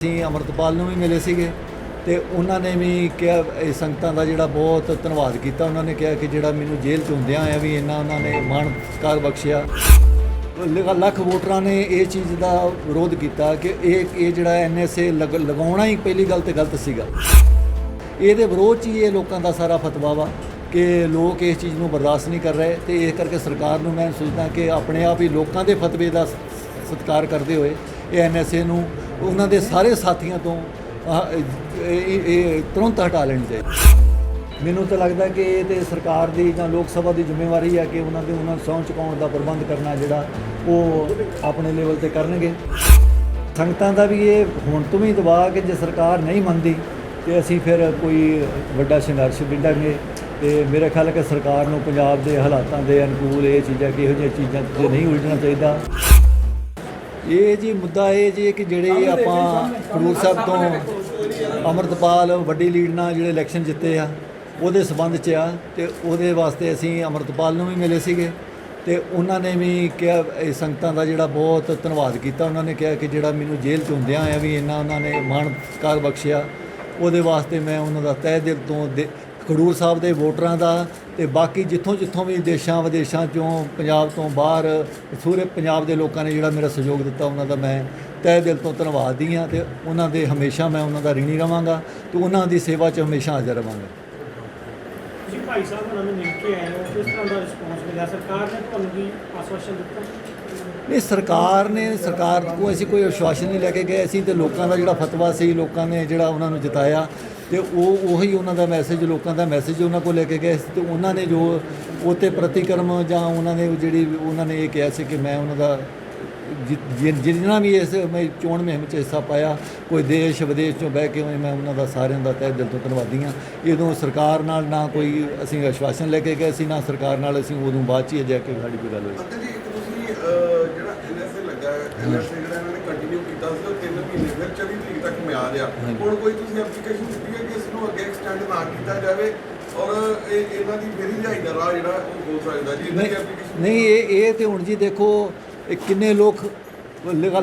ਅਸੀਂ ਅਮਰਤਪਾਲ ਨੂੰ ਵੀ ਮਿਲੇ ਸੀਗੇ ਤੇ ਉਹਨਾਂ ਨੇ ਵੀ ਕਿਹਾ, ਇਹ ਸੰਗਤਾਂ ਦਾ ਜਿਹੜਾ ਬਹੁਤ ਧੰਨਵਾਦ ਕੀਤਾ। ਉਹਨਾਂ ਨੇ ਕਿਹਾ ਕਿ ਜਿਹੜਾ ਮੈਨੂੰ ਜੇਲ੍ਹ 'ਚ ਹੁੰਦਿਆਂ ਆਇਆ ਵੀ ਇਹਨਾਂ ਉਹਨਾਂ ਨੇ ਮਾਣ ਸਤਿਕਾਰ ਬਖਸ਼ਿਆ। ਲ- ਲੱਖ ਵੋਟਰਾਂ ਨੇ ਇਹ ਚੀਜ਼ ਦਾ ਵਿਰੋਧ ਕੀਤਾ ਕਿ ਇਹ ਇਹ ਜਿਹੜਾ ਐਨਐਸਏ ਲਗਾਉਣਾ ਹੀ ਪਹਿਲੀ ਗੱਲ ਤੇ ਗਲਤ ਸੀਗਾ। ਇਹਦੇ ਵਿਰੋਧ 'ਚ ਹੀ ਇਹ ਲੋਕਾਂ ਦਾ ਸਾਰਾ ਫਤਵਾ ਵਾ ਕਿ ਲੋਕ ਇਸ ਚੀਜ਼ ਨੂੰ ਬਰਦਾਸ਼ਤ ਨਹੀਂ ਕਰ ਰਹੇ ਤੇ ਇਸ ਕਰਕੇ ਸਰਕਾਰ ਨੂੰ ਮੈਂ ਸੋਚਦਾ ਕਿ ਆਪਣੇ ਆਪ ਹੀ ਲੋਕਾਂ ਦੇ ਫਤਵੇ ਦਾ ਸਤਿਕਾਰ ਕਰਦੇ ਹੋਏ ਇਹ ਐਨਐਸਏ ਨੂੰ ਉਹਨਾਂ ਦੇ ਸਾਰੇ ਸਾਥੀਆਂ ਤੋਂ ਇਹ ਤੁਰੰਤ ਹਟਾ ਲੈਣੀ ਚਾਹੀਦੀ। ਮੈਨੂੰ ਤਾਂ ਲੱਗਦਾ ਕਿ ਇਹ ਤੇ ਸਰਕਾਰ ਦੀ ਜਾਂ ਲੋਕ ਸਭਾ ਦੀ ਜ਼ਿੰਮੇਵਾਰੀ ਹੈ ਕਿ ਉਹਨਾਂ ਦੇ, ਉਹਨਾਂ ਨੂੰ ਸਹੁੰ ਚੁਕਾਉਣ ਦਾ ਪ੍ਰਬੰਧ ਕਰਨਾ ਜਿਹੜਾ ਉਹ ਆਪਣੇ ਲੈਵਲ ਤੇ ਕਰਨਗੇ। ਸੰਗਤਾਂ ਦਾ ਵੀ ਇਹ ਹੁਣ ਤੋਂ ਵੀ ਦਬਾਅ ਕਿ ਜੇ ਸਰਕਾਰ ਨਹੀਂ ਮੰਨਦੀ, ਤੇ ਅਸੀਂ ਫਿਰ ਕੋਈ ਵੱਡਾ ਸੰਘਰਸ਼ ਵਿੱਢਾਂਗੇ। ਤੇ ਮੇਰੇ ਖਿਆਲ ਹੈ ਕਿ ਸਰਕਾਰ ਨੂੰ ਪੰਜਾਬ ਦੇ ਹਾਲਾਤਾਂ ਦੇ ਅਨੁਕੂਲ ਇਹ ਚੀਜ਼ਾਂ ਕਿ ਇਹੋ ਜਿਹੀਆਂ ਚੀਜ਼ਾਂ ਤੇ ਨਹੀਂ ਉਲਝਣਾ ਚਾਹੀਦਾ। ਇਹ ਜੀ ਮੁੱਦਾ ਇਹ ਜੀ ਕਿ ਜਿਹੜੇ ਆਪਾਂ ਖਡੂਰ ਸਾਹਿਬ ਤੋਂ ਅਮਰਤਪਾਲ ਵੱਡੀ ਲੀਡ ਨਾਲ ਜਿਹੜੇ ਇਲੈਕਸ਼ਨ ਜਿੱਤੇ ਆ ਉਹਦੇ ਸਬੰਧ 'ਚ ਆ ਤੇ ਉਹਦੇ ਵਾਸਤੇ ਅਸੀਂ ਅਮਰਤਪਾਲ ਨੂੰ ਵੀ ਮਿਲੇ ਸੀਗੇ ਤੇ ਉਹਨਾਂ ਨੇ ਵੀ ਕਿਹਾ ਇਹ ਸੰਗਤਾਂ ਦਾ ਜਿਹੜਾ ਬਹੁਤ ਧੰਨਵਾਦ ਕੀਤਾ। ਉਹਨਾਂ ਨੇ ਕਿਹਾ ਕਿ ਜਿਹੜਾ ਮੈਨੂੰ ਜੇਲ੍ਹ 'ਚ ਹੁੰਦਿਆਂ ਆਇਆ ਵੀ ਇੰਨਾ ਉਹਨਾਂ ਨੇ ਮਾਣ ਸਤਿਕਾਰ ਬਖਸ਼ਿਆ ਉਹਦੇ ਵਾਸਤੇ ਮੈਂ ਉਹਨਾਂ ਦਾ ਤਹਿ ਦਿਲ ਤੋਂ ਖਡੂਰ ਸਾਹਿਬ ਦੇ ਵੋਟਰਾਂ ਦਾ ਤੇ ਬਾਕੀ ਜਿੱਥੋਂ ਜਿੱਥੋਂ ਵੀ ਦੇਸ਼ਾਂ ਵਿਦੇਸ਼ਾਂ ਚੋਂ ਪੰਜਾਬ ਤੋਂ ਬਾਹਰ ਪੂਰੇ ਪੰਜਾਬ ਦੇ ਲੋਕਾਂ ਨੇ ਜਿਹੜਾ ਮੇਰਾ ਸਹਿਯੋਗ ਦਿੱਤਾ ਉਹਨਾਂ ਦਾ ਮੈਂ ਤਹਿ ਦਿਲ ਤੋਂ ਧੰਨਵਾਦੀ ਹਾਂ ਤੇ ਉਹਨਾਂ ਦੇ ਹਮੇਸ਼ਾ ਮੈਂ ਉਹਨਾਂ ਦਾ ਰਿਣੀ ਰਵਾਂਗਾ ਤੇ ਉਹਨਾਂ ਦੀ ਸੇਵਾ 'ਚ ਹਮੇਸ਼ਾ ਹਾਜ਼ਰ ਰਵਾਂਗਾ। ਤੁਸੀਂ ਭਾਈ ਸਾਹਿਬ ਉਹਨਾਂ ਨੂੰ ਮਿਲ ਕੇ ਆਏ ਹੋ ਕਿਸ ਤਰ੍ਹਾਂ ਦਾ ਰਿਸਪੌਂਸ ਮਿਲਿਆ? ਸਰਕਾਰ ਨੇ ਤੁਹਾਨੂੰ ਵੀ ਆਸ਼ਵਾਸਨ ਦਿੱਤਾ? ਨਹੀਂ ਸਰਕਾਰ ਨੇ ਸਰਕਾਰ ਕੋਲ ਅਸੀਂ ਕੋਈ ਆਸ਼ਵਾਸਨ ਨਹੀਂ ਲੈ ਕੇ ਗਏ। ਅਸੀਂ ਤੇ ਲੋਕਾਂ ਦਾ ਜਿਹੜਾ ਫਤਵਾ ਸੀ ਲੋਕਾਂ ਨੇ ਜਿਹੜਾ ਉਹਨਾਂ ਨੂੰ ਜਿਤਾਇਆ ਤੇ ਉਹ ਉਹੀ ਉਹਨਾਂ ਦਾ ਮੈਸੇਜ ਲੋਕਾਂ ਦਾ ਮੈਸੇਜ ਉਹਨਾਂ ਕੋਲ ਲੈ ਕੇ ਗਏ ਸੀ ਤੇ ਉਹਨਾਂ ਨੇ ਜੋ ਉਹ 'ਤੇ ਪ੍ਰਤੀਕਰਮ ਜਾਂ ਉਹਨਾਂ ਨੇ ਜਿਹੜੀ ਉਹਨਾਂ ਨੇ ਇਹ ਕਿਹਾ ਸੀ ਕਿ ਮੈਂ ਉਹਨਾਂ ਦਾ ਜਿੰਨਾ ਵੀ ਇਸ ਮੈਂ ਚੋਣ ਮੁਹਿੰਮ 'ਚ ਹਿੱਸਾ ਪਾਇਆ ਕੋਈ ਦੇਸ਼ ਵਿਦੇਸ਼ ਚੋਂ ਬਹਿ ਕੇ ਮੈਂ ਉਹਨਾਂ ਦਾ ਸਾਰਿਆਂ ਦਾ ਤਹਿ ਦਿਲ ਤੋਂ ਧੰਨਵਾਦੀ ਹਾਂ। ਇਹਦੋਂ ਸਰਕਾਰ ਨਾਲ ਨਾ ਕੋਈ ਅਸੀਂ ਆਸ਼ਵਾਸਨ ਲੈ ਕੇ ਗਏ ਸੀ ਨਾ ਸਰਕਾਰ ਨਾਲ ਅਸੀਂ ਉਦੋਂ ਬਾਅਦ 'ਚ ਹੀ ਜਾ ਕੇ ਸਾਡੀ ਕੋਈ ਗੱਲ ਹੋਈ ਅੰਕਲ ਜੀ ਇੱਕ ਤੁਸੀਂ ਅਹ, ਜਿਹੜਾ ਐਨਐਸਏ ਲੱਗਾ ਐਨਐਸਏ ਜਿਹੜਾ ਇਹਨਾਂ ਨੇ ਕੰਟੀਨਿਊ ਕੀਤਾ ਸੀ ਉਹ 3 ਮਹੀਨੇ ਫਿਰ 24 ਤਰੀਕ ਤੱਕ ਮਿਆਦ ਆ। ਹੁਣ ਕੋਈ ਤੁਸੀਂ ਐਪਲੀਕੇਸ਼ਨ ਦਿੱਤੀ ਹੈ ਕਿ ਇਸ ਨੂੰ ਅੱਗੇ ਐਕਸਟੈਂਡ ਨਾ ਕੀਤਾ ਜਾਵੇ ਔਰ ਇਹ ਇਹਨਾਂ ਦੀ ਫਿਰ ਰਿਹਾਈ ਦਾ ਰਾਹ ਜਿਹੜਾ ਉਹ ਹੋ ਸਕਦਾ ਜੀ। ਇਹਨਾਂ ਦੀ ਨਹੀਂ ਐਪਲੀਕੇਸ਼ਨ ਨਹੀਂ ਇਹ ਇਹ ਤੇ ਹੁਣ ਜੀ ਦੇਖੋ ਕਿੰਨੇ ਲੋਕ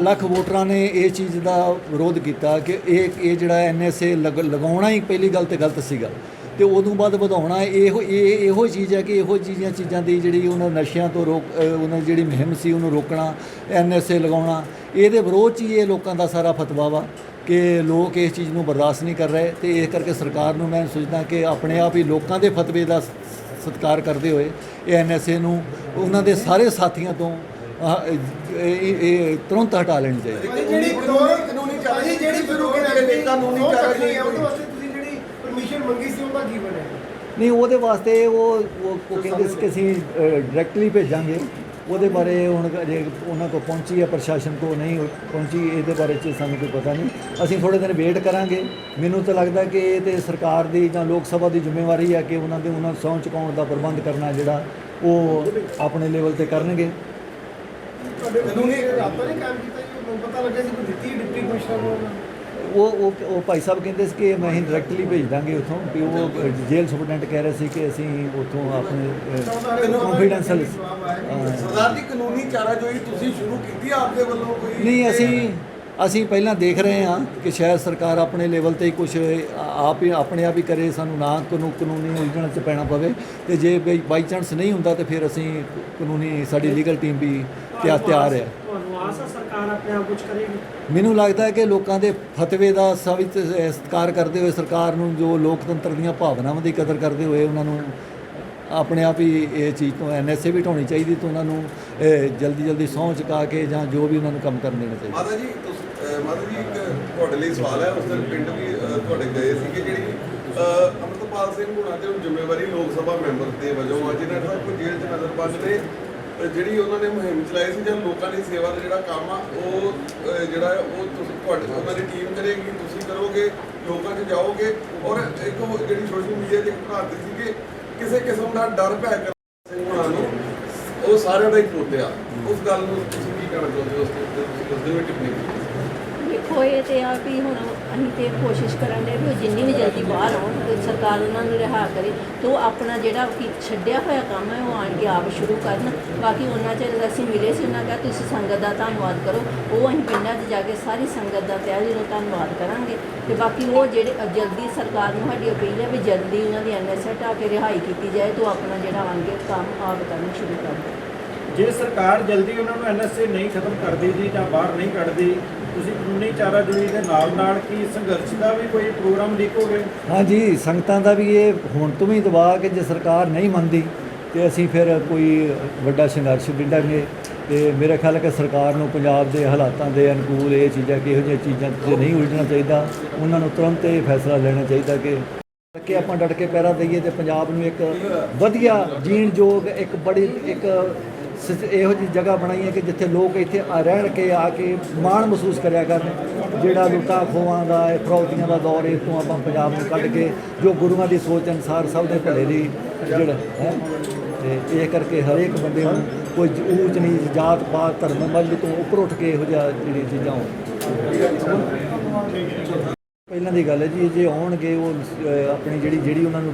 ਲੱਖ ਵੋਟਰਾਂ ਨੇ ਇਹ ਚੀਜ਼ ਦਾ ਵਿਰੋਧ ਕੀਤਾ ਕਿ ਇਹ ਇਹ ਜਿਹੜਾ ਐਨਐਸਏ ਲਗਾਉਣਾ ਹੀ ਪਹਿਲੀ ਗੱਲ ਤੇ ਗਲਤ ਸੀਗਾ। ਤੇ ਉਦੋਂ ਬਾਅਦ ਵਧਾਉਣਾ ਇਹੋ ਇਹ ਇਹੋ ਚੀਜ਼ ਹੈ ਕਿ ਇਹੋ ਜਿਹੀਆਂ ਚੀਜ਼ਾਂ ਦੀ ਜਿਹੜੀ ਉਹਨਾਂ ਨਸ਼ਿਆਂ ਤੋਂ ਰੋਕ ਉਹਨਾਂ ਜਿਹੜੀ ਮੁਹਿੰਮ ਸੀ ਉਹਨੂੰ ਰੋਕਣਾ ਐਨਐਸਏ ਲਗਾਉਣਾ ਇਹਦੇ ਵਿਰੋਧ 'ਚ ਹੀ ਇਹ ਲੋਕਾਂ ਦਾ ਸਾਰਾ ਫਤਵਾ ਵਾ। ਕਿ ਲੋਕ ਇਸ ਚੀਜ਼ ਨੂੰ ਬਰਦਾਸ਼ਤ ਨਹੀਂ ਕਰ ਰਹੇ ਤੇ ਇਸ ਕਰਕੇ ਸਰਕਾਰ ਨੂੰ ਮੈਂ ਸੋਚਦਾ ਕਿ ਆਪਣੇ ਆਪ ਹੀ ਲੋਕਾਂ ਦੇ ਫਤਵੇ ਦਾ ਸਤਿਕਾਰ ਕਰਦੇ ਹੋਏ ਇਹ ਐਨਐਸਏ ਨੂੰ ਉਹਨਾਂ ਦੇ ਸਾਰੇ ਸਾਥੀਆਂ ਤੋਂ ਇਹ ਤੁਰੰਤ ਹਟਾ ਲੈਣੀ ਚਾਹੀਦੀ। ਜਿਹੜੀ ਕਾਨੂੰਨੀ ਕਾਨੂੰਨੀ ਚਾਰਾਜੀ ਜਿਹੜੀ ਸ਼ੁਰੂ ਕੀਤੀ ਕਾਨੂੰਨੀ ਚਾਰਾਜੀ ਉਹਦੇ ਵਾਸਤੇ ਤੁਸੀਂ ਜਿਹੜੀ ਪਰਮਿਸ਼ਨ ਮੰਗੀ ਸੀ ਉਹਦਾ ਕੀ ਬਣਿਆ? ਨਹੀਂ ਉਹਦੇ ਵਾਸਤੇ ਉਹ ਉਹ ਉਹ ਕਹਿੰਦੇ ਸੀ ਕਿ ਅਸੀਂ ਡਾਇਰੈਕਟਲੀ ਭੇਜਾਂਗੇ। ਉਹਦੇ ਬਾਰੇ ਹੁਣ ਅਜੇ ਉਹਨਾਂ ਕੋਲ ਪਹੁੰਚੀ ਹੈ, ਪ੍ਰਸ਼ਾਸਨ ਕੋ ਨਹੀਂ ਪਹੁੰਚੀ, ਇਹਦੇ ਬਾਰੇ ਚ ਸਾਨੂੰ ਕੋਈ ਪਤਾ ਨਹੀਂ। ਅਸੀਂ ਥੋੜੇ ਦਿਨ ਵੇਟ ਕਰਾਂਗੇ। ਮੈਨੂੰ ਤਾਂ ਲੱਗਦਾ ਕਿ ਇਹ ਤੇ ਸਰਕਾਰ ਦੀ ਜਾਂ ਲੋਕ ਸਭਾ ਦੀ ਜ਼ਿੰਮੇਵਾਰੀ ਹੈ ਕਿ ਉਹਨਾਂ ਦੇ ਉਹਨਾਂ ਨੂੰ ਸਹੁੰ ਚੁਕਾਉਣ ਦਾ ਪ੍ਰਬੰਧ ਕਰਨਾ ਜਿਹੜਾ ਉਹ ਆਪਣੇ ਲੈਵਲ ਤੇ ਕਰਨਗੇ। ਤੁਹਾਡੇ ਕਾਨੂੰਨੀ ਰਾਬਤਾ ਨਹੀਂ ਕੰਮ ਕੀਤਾ ਜੀ? ਪਤਾ ਲੱਗਿਆ ਸੀ ਕੋਈ ਦਿੱਤੀ ਡਿਪਟੀ ਕਮਿਸ਼ਨਰ ਨੂੰ। ਉਹ ਉਹ ਉਹ ਭਾਈ ਸਾਹਿਬ ਕਹਿੰਦੇ ਸੀ ਕਿ ਮੈਂ ਹੀ ਡਾਇਰੈਕਟਲੀ ਭੇਜ ਦਾਂਗੇ ਉੱਥੋਂ ਵੀ ਉਹ ਜੇਲ੍ਹ ਸੁਪਰਡੈਂਟ ਕਹਿ ਰਹੇ ਸੀ ਕਿ ਅਸੀਂ ਉੱਥੋਂ ਆਪਣੇ ਕੰਫੀਡੈਂਸ਼ੀਅਲ ਸਰਦਾਰ ਜੀ ਕਾਨੂੰਨੀ ਚਾਰਾਜੋਈ ਤੁਸੀਂ ਸ਼ੁਰੂ ਕੀਤੀ ਆਪਦੇ ਵੱਲੋਂ ਕੋਈ ਨਹੀਂ ਅਸੀਂ ਅਸੀਂ ਪਹਿਲਾਂ ਦੇਖ ਰਹੇ ਹਾਂ ਕਿ ਸ਼ਾਇਦ ਸਰਕਾਰ ਆਪਣੇ ਲੈਵਲ ਤੇ ਹੀ ਕੁਝ ਆਪ ਹੀ ਆਪਣੇ ਆਪ ਹੀ ਕਰੇ ਸਾਨੂੰ ਨਾ ਕਾਨੂੰ ਕਾਨੂੰਨੀ ਉਲਝਣ 'ਚ ਪੈਣਾ ਪਵੇ ਤੇ ਜੇ ਬਾਈ ਚਾਂਸ ਨਹੀਂ ਹੁੰਦਾ ਤੇ ਫਿਰ ਅਸੀਂ ਕਾਨੂੰਨੀ ਸਾਡੀ ਲੀਗਲ ਟੀਮ ਵੀ ਤਿਆਰ ਤਿਆਰ ਹੈ। ਤੁਹਾਨੂੰ ਆਸ ਹੈ ਸਰਕਾਰ ਆਪਣੇ ਆਪ ਕੁਝ ਕਰੇਗੀ? ਮੈਨੂੰ ਲੱਗਦਾ ਹੈ ਕਿ ਲੋਕਾਂ ਦੇ ਫਤਵੇ ਦਾ ਸਵਿਤ ਸਤਿਕਾਰ ਕਰਦੇ ਹੋਏ ਸਰਕਾਰ ਨੂੰ ਜੋ ਲੋਕਤੰਤਰ ਦੀਆਂ ਭਾਵਨਾਵਾਂ ਦੀ ਕਦਰ ਕਰਦੇ ਹੋਏ ਉਹਨਾਂ ਨੂੰ ਆਪਣੇ ਆਪ ਹੀ ਇਹ ਚੀਜ਼ ਤੋਂ ਐਨਐਸਏ ਵੀ ਢਾਉਣੀ ਚਾਹੀਦੀ ਤੇ ਉਹਨਾਂ ਨੂੰ ਜਲਦੀ ਜਲਦੀ ਸਹੁੰ ਚੁਕਾ ਕੇ ਜਾਂ ਜੋ ਵੀ ਉਹਨਾਂ ਨੂੰ ਕੰਮ ਕਰਨ ਦੇਣਾ ਚਾਹੀਦਾ। ਮਾਤਾ ਜੀ ਮਾਤਾ ਜੀ ਇੱਕ ਤੁਹਾਡੇ ਲਈ ਸਵਾਲ ਹੈ ਉਸ ਦਿਨ ਪਿੰਡ ਵੀ ਅਹ, ਤੁਹਾਡੇ ਗਏ ਸੀਗੇ ਜਿਹੜੀ ਅਹ, ਅੰਮ੍ਰਿਤਪਾਲ ਸਿੰਘ ਹੁਣਾਂ ਤੇ ਹੁਣ ਜ਼ਿੰਮੇਵਾਰੀ ਲੋਕ ਸਭਾ ਮੈਂਬਰ ਦੇ ਵਜੋਂ ਆ ਜਿਨ੍ਹਾਂ ਦਾ ਕੋਈ ਜੇਲ੍ਹ 'ਚ ਨਜ਼ਰਬੰਦ ਨੇ ਅਹ, ਜਿਹੜੀ ਉਹਨਾਂ ਨੇ ਮੁਹਿੰਮ ਚਲਾਈ ਸੀ ਜਾਂ ਲੋਕਾਂ ਦੀ ਸੇਵਾ ਦਾ ਜਿਹੜਾ ਕੰਮ ਆ ਉਹ ਅਹ, ਜਿਹੜਾ ਹੈ ਉਹ ਤੁਸੀਂ ਤੁਹਾਡੇ ਉਹਨਾਂ ਦੀ ਟੀਮ ਕਰੇਗੀ ਤੁਸੀਂ ਕਰੋਗੇ ਲੋਕਾਂ 'ਚ ਜਾਓਗੇ ਔਰ ਇੱਕ ਉਹ ਜਿਹੜੀ ਸੋਸ਼ਲ ਮੀਡੀਆ ਤੇ ਇੱਕ ਭਰਾਤੀ ਕਿਸੇ ਕਿਸਮ ਦਾ ਡਰ ਭੈ ਕਰ ਸਿੰਘ ਹੁਣਾਂ ਨੂੰ ਉਹ ਸਾਰਿਆਂ ਦਾ ਹੀ ਪੋਤਿਆ ਉਸ ਗੱਲ ਨੂੰ ਤੁਸੀਂ ਕੀ ਕਹਿਣਾ ਚਾਹੁੰਦੇ ਹੋ ਉਸ ਤੇ ਤੁਸੀਂ ਉਸ ਦੇ ਵਿੱਚ ਟਿੱਪਣੀ ਕੀਤੀ ਹੋਏ ਤੇ ਆ ਵੀ ਹੁਣ ਅਸੀਂ ਤੇ ਕੋਸ਼ਿਸ਼ ਕਰਨ ਦੇ ਵੀ ਉਹ ਜਿੰਨੀ ਵੀ ਜਲਦੀ ਬਾਹਰ ਆਉਣ, ਤੇ ਸਰਕਾਰ ਉਹਨਾਂ ਨੂੰ ਰਿਹਾ ਕਰੇ, ਤੇ ਉਹ ਆਪਣਾ ਜਿਹੜਾ ਕਿ ਛੱਡਿਆ ਹੋਇਆ ਕੰਮ ਹੈ, ਉਹ ਆਣ ਕੇ ਆਪ ਸ਼ੁਰੂ ਕਰਨ। ਬਾਕੀ ਉਹਨਾਂ 'ਚ ਅਸੀਂ ਮਿਲੇ ਸੀ, ਉਹਨਾਂ ਕਿਹਾ, ਤੁਸੀਂ ਸੰਗਤ ਦਾ ਧੰਨਵਾਦ ਕਰੋ। ਉਹ ਅਸੀਂ ਪਿੰਡਾਂ 'ਚ ਜਾ ਕੇ ਸਾਰੀ ਸੰਗਤ ਦਾ ਤਹਿ ਦਿਲੋਂ ਧੰਨਵਾਦ ਕਰਾਂਗੇ, ਤੇ ਬਾਕੀ ਉਹ ਜਿਹੜੇ ਜਲਦੀ ਸਰਕਾਰ ਨੂੰ ਸਾਡੀ ਅਪੀਲ ਹੈ ਵੀ ਜਲਦੀ ਉਹਨਾਂ ਦੀ ਐਨਐਸਏ ਹਟਾ ਕੇ ਰਿਹਾਈ ਕੀਤੀ ਜਾਏ, ਤੇ ਉਹ ਆਪਣਾ ਜਿਹੜਾ ਆਣ ਕੇ ਕੰਮ ਆਪ ਕਰਨਾ ਸ਼ੁਰੂ ਕਰ ਦੇਣ। ਜੇ ਸਰਕਾਰ ਜਲਦੀ ਉਹਨਾਂ ਨੂੰ ਐਨਐਸਏ ਨਹੀਂ ਖਤਮ ਕਰਦੀ ਜੀ, ਜਾਂ ਬਾਹਰ ਨਹੀਂ ਕੱਢਦੀ ਤੁਸੀਂ ਕਾਨੂੰਨੀ ਚਾਰਾਜੋਈ ਦੇ ਨਾਲ ਨਾਲ ਕੀ ਸੰਘਰਸ਼ ਦਾ ਵੀ ਕੋਈ ਪ੍ਰੋਗਰਾਮ ਲਿਖੋਗੇ ਹਾਂਜੀ, ਸੰਗਤਾਂ ਦਾ ਵੀ ਇਹ ਹੁਣ ਤੋਂ ਵੀ ਦਬਾਅ ਕਿ ਜੇ ਸਰਕਾਰ ਨਹੀਂ ਮੰਨਦੀ ਤੇ ਅਸੀਂ ਫਿਰ ਕੋਈ ਵੱਡਾ ਸੰਘਰਸ਼ ਵਿੱਢਾਂਗੇ ਤੇ ਮੇਰੇ ਖਿਆਲ ਕਿ ਸਰਕਾਰ ਨੂੰ ਪੰਜਾਬ ਦੇ ਹਾਲਾਤਾਂ ਦੇ ਅਨੁਕੂਲ ਇਹ ਚੀਜ਼ਾਂ ਕਿ ਇਹੋ ਜਿਹੀਆਂ ਚੀਜ਼ਾਂ ਤੇ ਨਹੀਂ ਉਲਝਣਾ ਚਾਹੀਦਾ, ਉਹਨਾਂ ਨੂੰ ਤੁਰੰਤ ਇਹ ਫੈਸਲਾ ਲੈਣਾ ਚਾਹੀਦਾ ਕਿ ਕਿ ਆਪਾਂ ਡਟ ਕੇ ਪੈਰਾ ਦਈਏ ਤੇ ਪੰਜਾਬ ਨੂੰ ਇੱਕ ਵਧੀਆ ਜੀਣ ਯੋਗ, ਇੱਕ ਬੜੀ, ਇੱਕ ਸ- ਇਹੋ ਜਿਹੀ ਜਗ੍ਹਾ ਬਣਾਈ ਹੈ ਕਿ ਜਿੱਥੇ ਲੋਕ ਇੱਥੇ ਆ ਰਹਿਣ ਕੇ ਆ ਕੇ ਮਾਣ ਮਹਿਸੂਸ ਕਰਿਆ ਕਰਨ। ਜਿਹੜਾ ਲੁੱਟਾਂ ਖੋਹਾਂ ਦਾ, ਇਹ ਫਰੌਤੀਆਂ ਦਾ ਦੌਰ ਇਹ ਤੋਂ ਆਪਾਂ ਪੰਜਾਬ ਨੂੰ ਕੱਢ ਕੇ, ਜੋ ਗੁਰੂਆਂ ਦੀ ਸੋਚ ਅਨੁਸਾਰ ਸਭ ਦੇ ਭਲੇ ਦੀ ਜਿਹੜਾ ਹੈ, ਤੇ ਇਹ ਕਰਕੇ ਹਰੇਕ ਬੰਦੇ ਨੂੰ ਕੋਈ ਊਚ ਨੀਚ ਜਾਤ ਪਾਤ, ਧਰਮ ਮੱਝ ਤੋਂ ਉੱਪਰ ਉੱਠ ਕੇ ਇਹੋ ਜਿਹਾ ਜਿਹੜੀ ਚੀਜ਼ਾਂ ਹੋਣ। ਪਹਿਲਾਂ ਦੀ ਗੱਲ ਹੈ ਜੀ ਜੇ ਆਉਣਗੇ, ਉਹ ਆਪਣੀ ਜਿਹੜੀ ਜਿਹੜੀ ਉਹਨਾਂ ਨੂੰ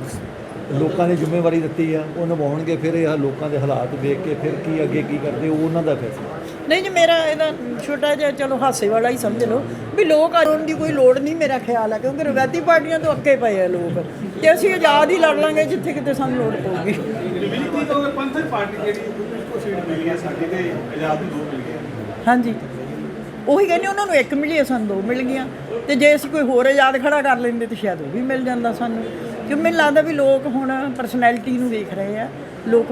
ਲੋਕਾਂ ਨੇ ਜ਼ਿੰਮੇਵਾਰੀ ਦਿੱਤੀ ਆ ਉਹ ਨਿਭਾਉਣਗੇ ਫਿਰ ਇਹ ਲੋਕਾਂ ਦੇ ਹਾਲਾਤ ਵੇਖ ਕੇ ਫਿਰ ਕੀ ਅੱਗੇ ਕੀ ਕਰਦੇ ਉਹ ਉਹਨਾਂ ਦਾ ਫੈਸਲਾ। ਨਹੀਂ ਜੀ ਮੇਰਾ ਇਹਦਾ ਛੋਟਾ ਜਿਹਾ ਚਲੋ ਹਾਸੇ ਵਾਲਾ ਹੀ ਸਮਝ ਲਓ ਵੀ ਲੋਕ ਆਉਣ ਦੀ ਕੋਈ ਲੋੜ ਨਹੀਂ ਮੇਰਾ ਖਿਆਲ ਹੈ ਕਿਉਂਕਿ ਰਵਾਇਤੀ ਪਾਰਟੀਆਂ ਤੋਂ ਅੱਕੇ ਪਏ ਆ ਲੋਕ ਤੇ ਅਸੀਂ ਆਜ਼ਾਦ ਹੀ ਲੜ ਲਾਂਗੇ ਜਿੱਥੇ ਕਿਤੇ ਸਾਨੂੰ ਲੋੜ ਪਊਗੀ। ਬਿਲਕੁਲ ਤਾਂ ਪੰਥਕ ਪਾਰਟੀ ਜਿਹੜੀ ਕੋ ਸੀਟ ਮਿਲੀ ਹੈ ਸਾਡੀ ਤੇ ਆਜ਼ਾਦ ਨੂੰ ਦੋ ਮਿਲ ਗਏ ਹਾਂਜੀ। ਉਹੀ ਕਹਿੰਦੇ ਉਹਨਾਂ ਨੂੰ ਇੱਕ ਮਿਲੀ ਆ, ਸਾਨੂੰ ਦੋ ਮਿਲ ਗਈਆਂ ਤੇ ਜੇ ਅਸੀਂ ਕੋਈ ਹੋਰ ਆਜ਼ਾਦ ਖੜਾ ਕਰ ਲੈਂਦੇ ਤੇ ਸ਼ਾਇਦ ਉਹ ਵੀ ਮਿਲ ਜਾਂਦਾ ਸਾਨੂੰ। ਕਿਉਂ ਮੈਨੂੰ ਲੱਗਦਾ ਵੀ ਲੋਕ ਹੁਣ ਪਰਸਨੈਲਿਟੀ ਨੂੰ ਵੇਖ ਰਹੇ ਆ ਲੋਕ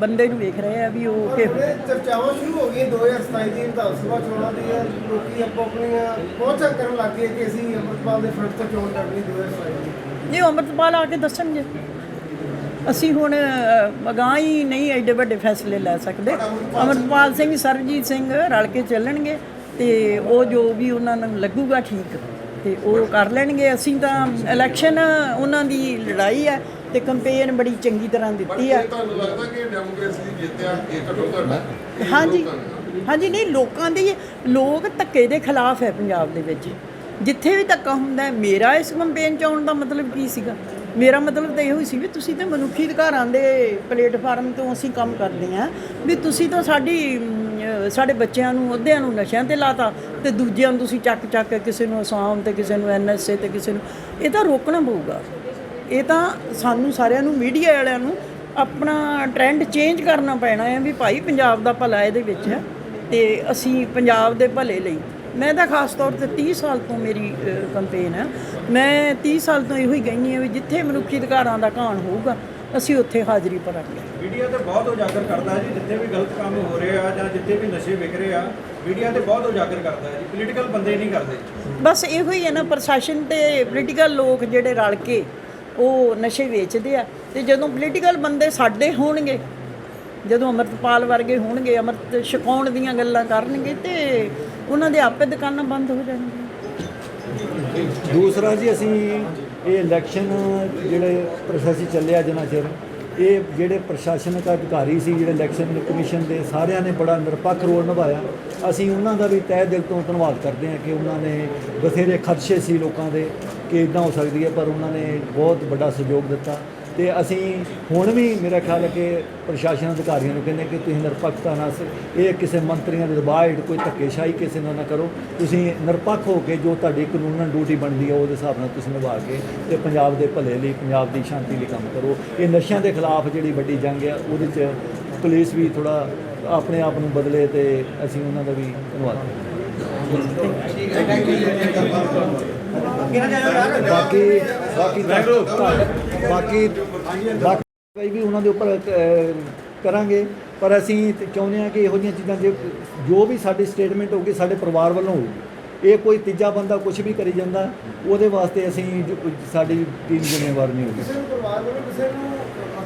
ਬੰਦੇ ਨੂੰ ਵੇਖ ਰਹੇ ਆ ਵੀ ਉਹ ਇਹ ਚਰਚਾਵਾਂ ਸ਼ੁਰੂ ਹੋ ਗਈਆਂ 2027 ਦੀ ਵਿਧਾਨ ਸਭਾ ਚੋਣਾਂ ਦੀਆਂ ਲੋਕੀ ਆਪੋ ਆਪਣੀਆਂ ਪਹੁੰਚਾਂ ਕਰਨ ਲੱਗ ਗਏ ਕਿ ਅਸੀਂ ਅੰਮ੍ਰਿਤਪਾਲ ਦੇ ਫਰੰਟ ਤੋਂ ਚੋਣ ਕਰਨੀ 2027 ਦੀ। ਜੇ ਅੰਮ੍ਰਿਤਪਾਲ ਆ ਕੇ ਦੱਸਣਗੇ ਅਸੀਂ ਹੁਣ ਅਗਾਂਹ ਹੀ ਨਹੀਂ ਐਡੇ ਵੱਡੇ ਫੈਸਲੇ ਲੈ ਸਕਦੇ। ਅੰਮ੍ਰਿਤਪਾਲ ਸਿੰਘ ਸਰਜੀਤ ਸਿੰਘ ਰਲ ਕੇ ਚੱਲਣਗੇ ਤੇ ਉਹ ਜੋ ਵੀ ਉਹਨਾਂ ਨੂੰ ਲੱਗੂਗਾ ਠੀਕ। ਤੇ ਉਹ ਕਰ ਲੈਣਗੇ। ਅਸੀਂ ਤਾਂ ਇਲੈਕਸ਼ਨ ਉਹਨਾਂ ਦੀ ਲੜਾਈ ਹੈ ਤੇ ਕੰਪੇਨ ਬੜੀ ਚੰਗੀ ਤਰ੍ਹਾਂ ਦਿੱਤੀ ਹੈ। ਤੁਹਾਨੂੰ ਲੱਗਦਾ ਕਿ ਡੈਮੋਕ੍ਰੇਸੀ ਦੀ ਜਿੱਤ ਆ ਇਹ ਘਟੋ ਘਟ ਹਾਂਜੀ। ਹਾਂਜੀ ਨਹੀਂ ਲੋਕਾਂ ਦੀ ਲੋਕ ਧੱਕੇ ਦੇ ਖਿਲਾਫ ਹੈ ਪੰਜਾਬ ਦੇ ਵਿੱਚ। ਜਿੱਥੇ ਵੀ ਧੱਕਾ ਹੁੰਦਾ ਹੈ ਮੇਰਾ ਇਸ ਕੰਪੇਨ ਚ ਆਉਣ ਦਾ ਮਤਲਬ ਕੀ ਸੀਗਾ? ਮੇਰਾ ਮਤਲਬ ਤਾਂ ਇਹੋ ਹੀ ਸੀ ਵੀ ਤੁਸੀਂ ਤਾਂ ਮਨੁੱਖੀ ਅਧਿਕਾਰਾਂ ਦੇ ਪਲੇਟਫਾਰਮ ਤੋਂ ਅਸੀਂ ਕੰਮ ਕਰਦੇ ਹਾਂ ਵੀ ਤੁਸੀਂ ਤਾਂ ਸਾਡੀ ਸਾਡੇ ਬੱਚਿਆਂ ਨੂੰ, ਅਹੁਦਿਆਂ ਨੂੰ, ਨਸ਼ਿਆਂ ਤੇ ਲਾਤਾ ਤੇ ਦੂਜਿਆਂ ਨੂੰ ਤੁਸੀਂ ਚੱਕ ਚੱਕ ਕੇ ਕਿਸੇ ਨੂੰ ਅਸਾਮ ਤੇ, ਕਿਸੇ ਨੂੰ ਐਨਐਸਏ ਤੇ, ਕਿਸੇ ਨੂੰ, ਇਹ ਤਾਂ ਰੋਕਣਾ ਪਊਗਾ। ਇਹ ਤਾਂ ਸਾਨੂੰ ਸਾਰਿਆਂ ਨੂੰ, ਮੀਡੀਆ ਵਾਲਿਆਂ ਨੂੰ ਆਪਣਾ ਟ੍ਰੈਂਡ ਚੇਂਜ ਕਰਨਾ ਪੈਣਾ ਹੈ ਵੀ ਭਾਈ ਪੰਜਾਬ ਦਾ ਭਲਾ ਇਹਦੇ ਵਿੱਚ ਹੈ ਤੇ ਅਸੀਂ ਪੰਜਾਬ ਦੇ ਭਲੇ ਲਈ। ਮੈਂ ਤਾਂ ਖਾਸ ਤੌਰ ਤੇ 30 ਸਾਲ ਤੋਂ ਮੇਰੀ ਕੰਪੇਨ ਹੈ। ਮੈਂ 30 ਸਾਲ ਤੋਂ ਇਹੋ ਹੀ ਕਹਿੰਦੀ ਹਾਂ ਵੀ ਜਿੱਥੇ ਮਨੁੱਖੀ ਅਧਿਕਾਰਾਂ ਦਾ ਘਾਣ ਹੋਊਗਾ ਅਸੀਂ ਉੱਥੇ ਹਾਜ਼ਰੀ ਭਰਾਂਗੇ। ਮੀਡੀਆ ਤੇ ਬਹੁਤ ਉਜਾਗਰ ਕਰਦਾ ਹੈ ਜੀ ਜਿੱਥੇ ਵੀ ਗਲਤ ਕੰਮ ਹੋ ਰਹੇ ਆ ਜਾਂ ਜਿੱਥੇ ਵੀ ਨਸ਼ੇ ਵਿਕ ਰਹੇ ਆ ਮੀਡੀਆ ਤੇ ਬਹੁਤ ਉਜਾਗਰ ਕਰਦਾ ਹੈ ਜੀ ਪੋਲੀਟੀਕਲ ਬੰਦੇ ਨਹੀਂ ਕਰਦੇ। ਬਸ ਇਹੋ ਹੀ ਹੈ ਨਾ ਪ੍ਰਸ਼ਾਸਨ ਤੇ ਪੋਲੀਟੀਕਲ ਲੋਕ ਜਿਹੜੇ ਰਲ ਕੇ ਉਹ ਨਸ਼ੇ ਵੇਚਦੇ ਆ ਤੇ ਜਦੋਂ ਪੋਲੀਟੀਕਲ ਬੰਦੇ ਸਾਡੇ ਹੋਣਗੇ ਜਦੋਂ ਅਮਰਤਪਾਲ ਵਰਗੇ ਹੋਣਗੇ ਅਮਰਤ ਛਕਾਉਣ ਦੀਆਂ ਗੱਲਾਂ ਕਰਨਗੇ ਤੇ ਉਹਨਾਂ ਦੇ ਆਪੇ ਦੁਕਾਨਾਂ ਬੰਦ ਹੋ ਜਾਣਗੀਆਂ। ਦੂਸਰਾ ਜੀ ਅਸੀਂ ਇਹ ਇਲੈਕਸ਼ਨ ਜਿਹੜੇ ਪ੍ਰੋਸੈਸ ਚੱਲਿਆ ਜਿੰਨਾ ਚਿਰ। ਇਹ ਜਿਹੜੇ ਪ੍ਰਸ਼ਾਸਨਿਕ ਅਧਿਕਾਰੀ ਸੀ, ਜਿਹੜੇ ਇਲੈਕਸ਼ਨ ਕਮਿਸ਼ਨ ਦੇ, ਸਾਰਿਆਂ ਨੇ ਬੜਾ ਨਿਰਪੱਖ ਰੋਲ ਨਿਭਾਇਆ। ਅਸੀਂ ਉਹਨਾਂ ਦਾ ਵੀ ਤਹਿ ਦਿਲ ਤੋਂ ਧੰਨਵਾਦ ਕਰਦੇ ਹਾਂ ਕਿ ਉਹਨਾਂ ਨੇ ਬਥੇਰੇ ਖਦਸ਼ੇ ਸੀ ਲੋਕਾਂ ਦੇ ਕਿ ਇਦਾਂ ਹੋ ਸਕਦੀ ਹੈ, ਪਰ ਉਹਨਾਂ ਨੇ ਬਹੁਤ ਵੱਡਾ ਸਹਿਯੋਗ ਦਿੱਤਾ। ਤੇ ਅਸੀਂ ਹੁਣ ਵੀ ਮੇਰਾ ਖਿਆਲ ਹੈ ਕਿ ਪ੍ਰਸ਼ਾਸਨ ਅਧਿਕਾਰੀਆਂ ਨੂੰ ਕਹਿੰਦੇ ਕਿ ਤੁਸੀਂ ਨਿਰਪੱਖਤਾ ਨਾਲ ਸ- ਇਹ ਕਿਸੇ ਮੰਤਰੀਆਂ ਦੇ ਦਬਾਅ ਹੇਠ ਕੋਈ ਧੱਕੇਸ਼ਾਹੀ ਕਿਸੇ ਨਾਲ ਨਾ ਕਰੋ। ਤੁਸੀਂ ਨਿਰਪੱਖ ਹੋ ਕੇ ਜੋ ਤੁਹਾਡੀ ਕਾਨੂੰਨਨ ਡਿਊਟੀ ਬਣਦੀ ਹੈ ਉਹਦੇ ਹਿਸਾਬ ਨਾਲ ਤੁਸੀਂ ਨਿਭਾ ਕੇ ਤੇ ਪੰਜਾਬ ਦੇ ਭਲੇ ਲਈ, ਪੰਜਾਬ ਦੀ ਸ਼ਾਂਤੀ ਲਈ ਕੰਮ ਕਰੋ। ਇਹ ਨਸ਼ਿਆਂ ਦੇ ਖਿਲਾਫ ਜਿਹੜੀ ਵੱਡੀ ਜੰਗ ਹੈ ਉਹਦੇ 'ਚ ਪੁਲਿਸ ਵੀ ਥੋੜਾ ਆਪਣੇ ਆਪ ਨੂੰ ਬਦਲੇ ਤੇ ਅਸੀਂ ਉਹਨਾਂ ਦਾ ਵੀ ਧੰਨਵਾਦ। ਬਾਕੀ ਬਾਕੀ ਬਾਕੀ ਬਾਕੀ ਵੀ ਉਹਨਾਂ ਦੇ ਉੱਪਰ ਕਰਾਂਗੇ। ਪਰ ਅਸੀਂ ਚਾਹੁੰਦੇ ਹਾਂ ਕਿ ਇਹੋ ਜਿਹੀਆਂ ਚੀਜ਼ਾਂ ਜੇ ਜੋ ਵੀ ਸਾਡੀ ਸਟੇਟਮੈਂਟ ਹੋਊਗੀ ਸਾਡੇ ਪਰਿਵਾਰ ਵੱਲੋਂ ਹੋਊਗੀ। ਇਹ ਕੋਈ ਤੀਜਾ ਬੰਦਾ ਕੁਝ ਵੀ ਕਰੀ ਜਾਂਦਾ ਉਹਦੇ ਵਾਸਤੇ ਅਸੀਂ ਜੋ- ਸਾਡੀ ਟੀਮ ਜ਼ਿੰਮੇਵਾਰ ਨਹੀਂ ਹੋਊਗੀ। ਕਿਸੇ ਨੂੰ ਪਰਿਵਾਰ ਵੱਲੋਂ ਕਿਸੇ ਨੂੰ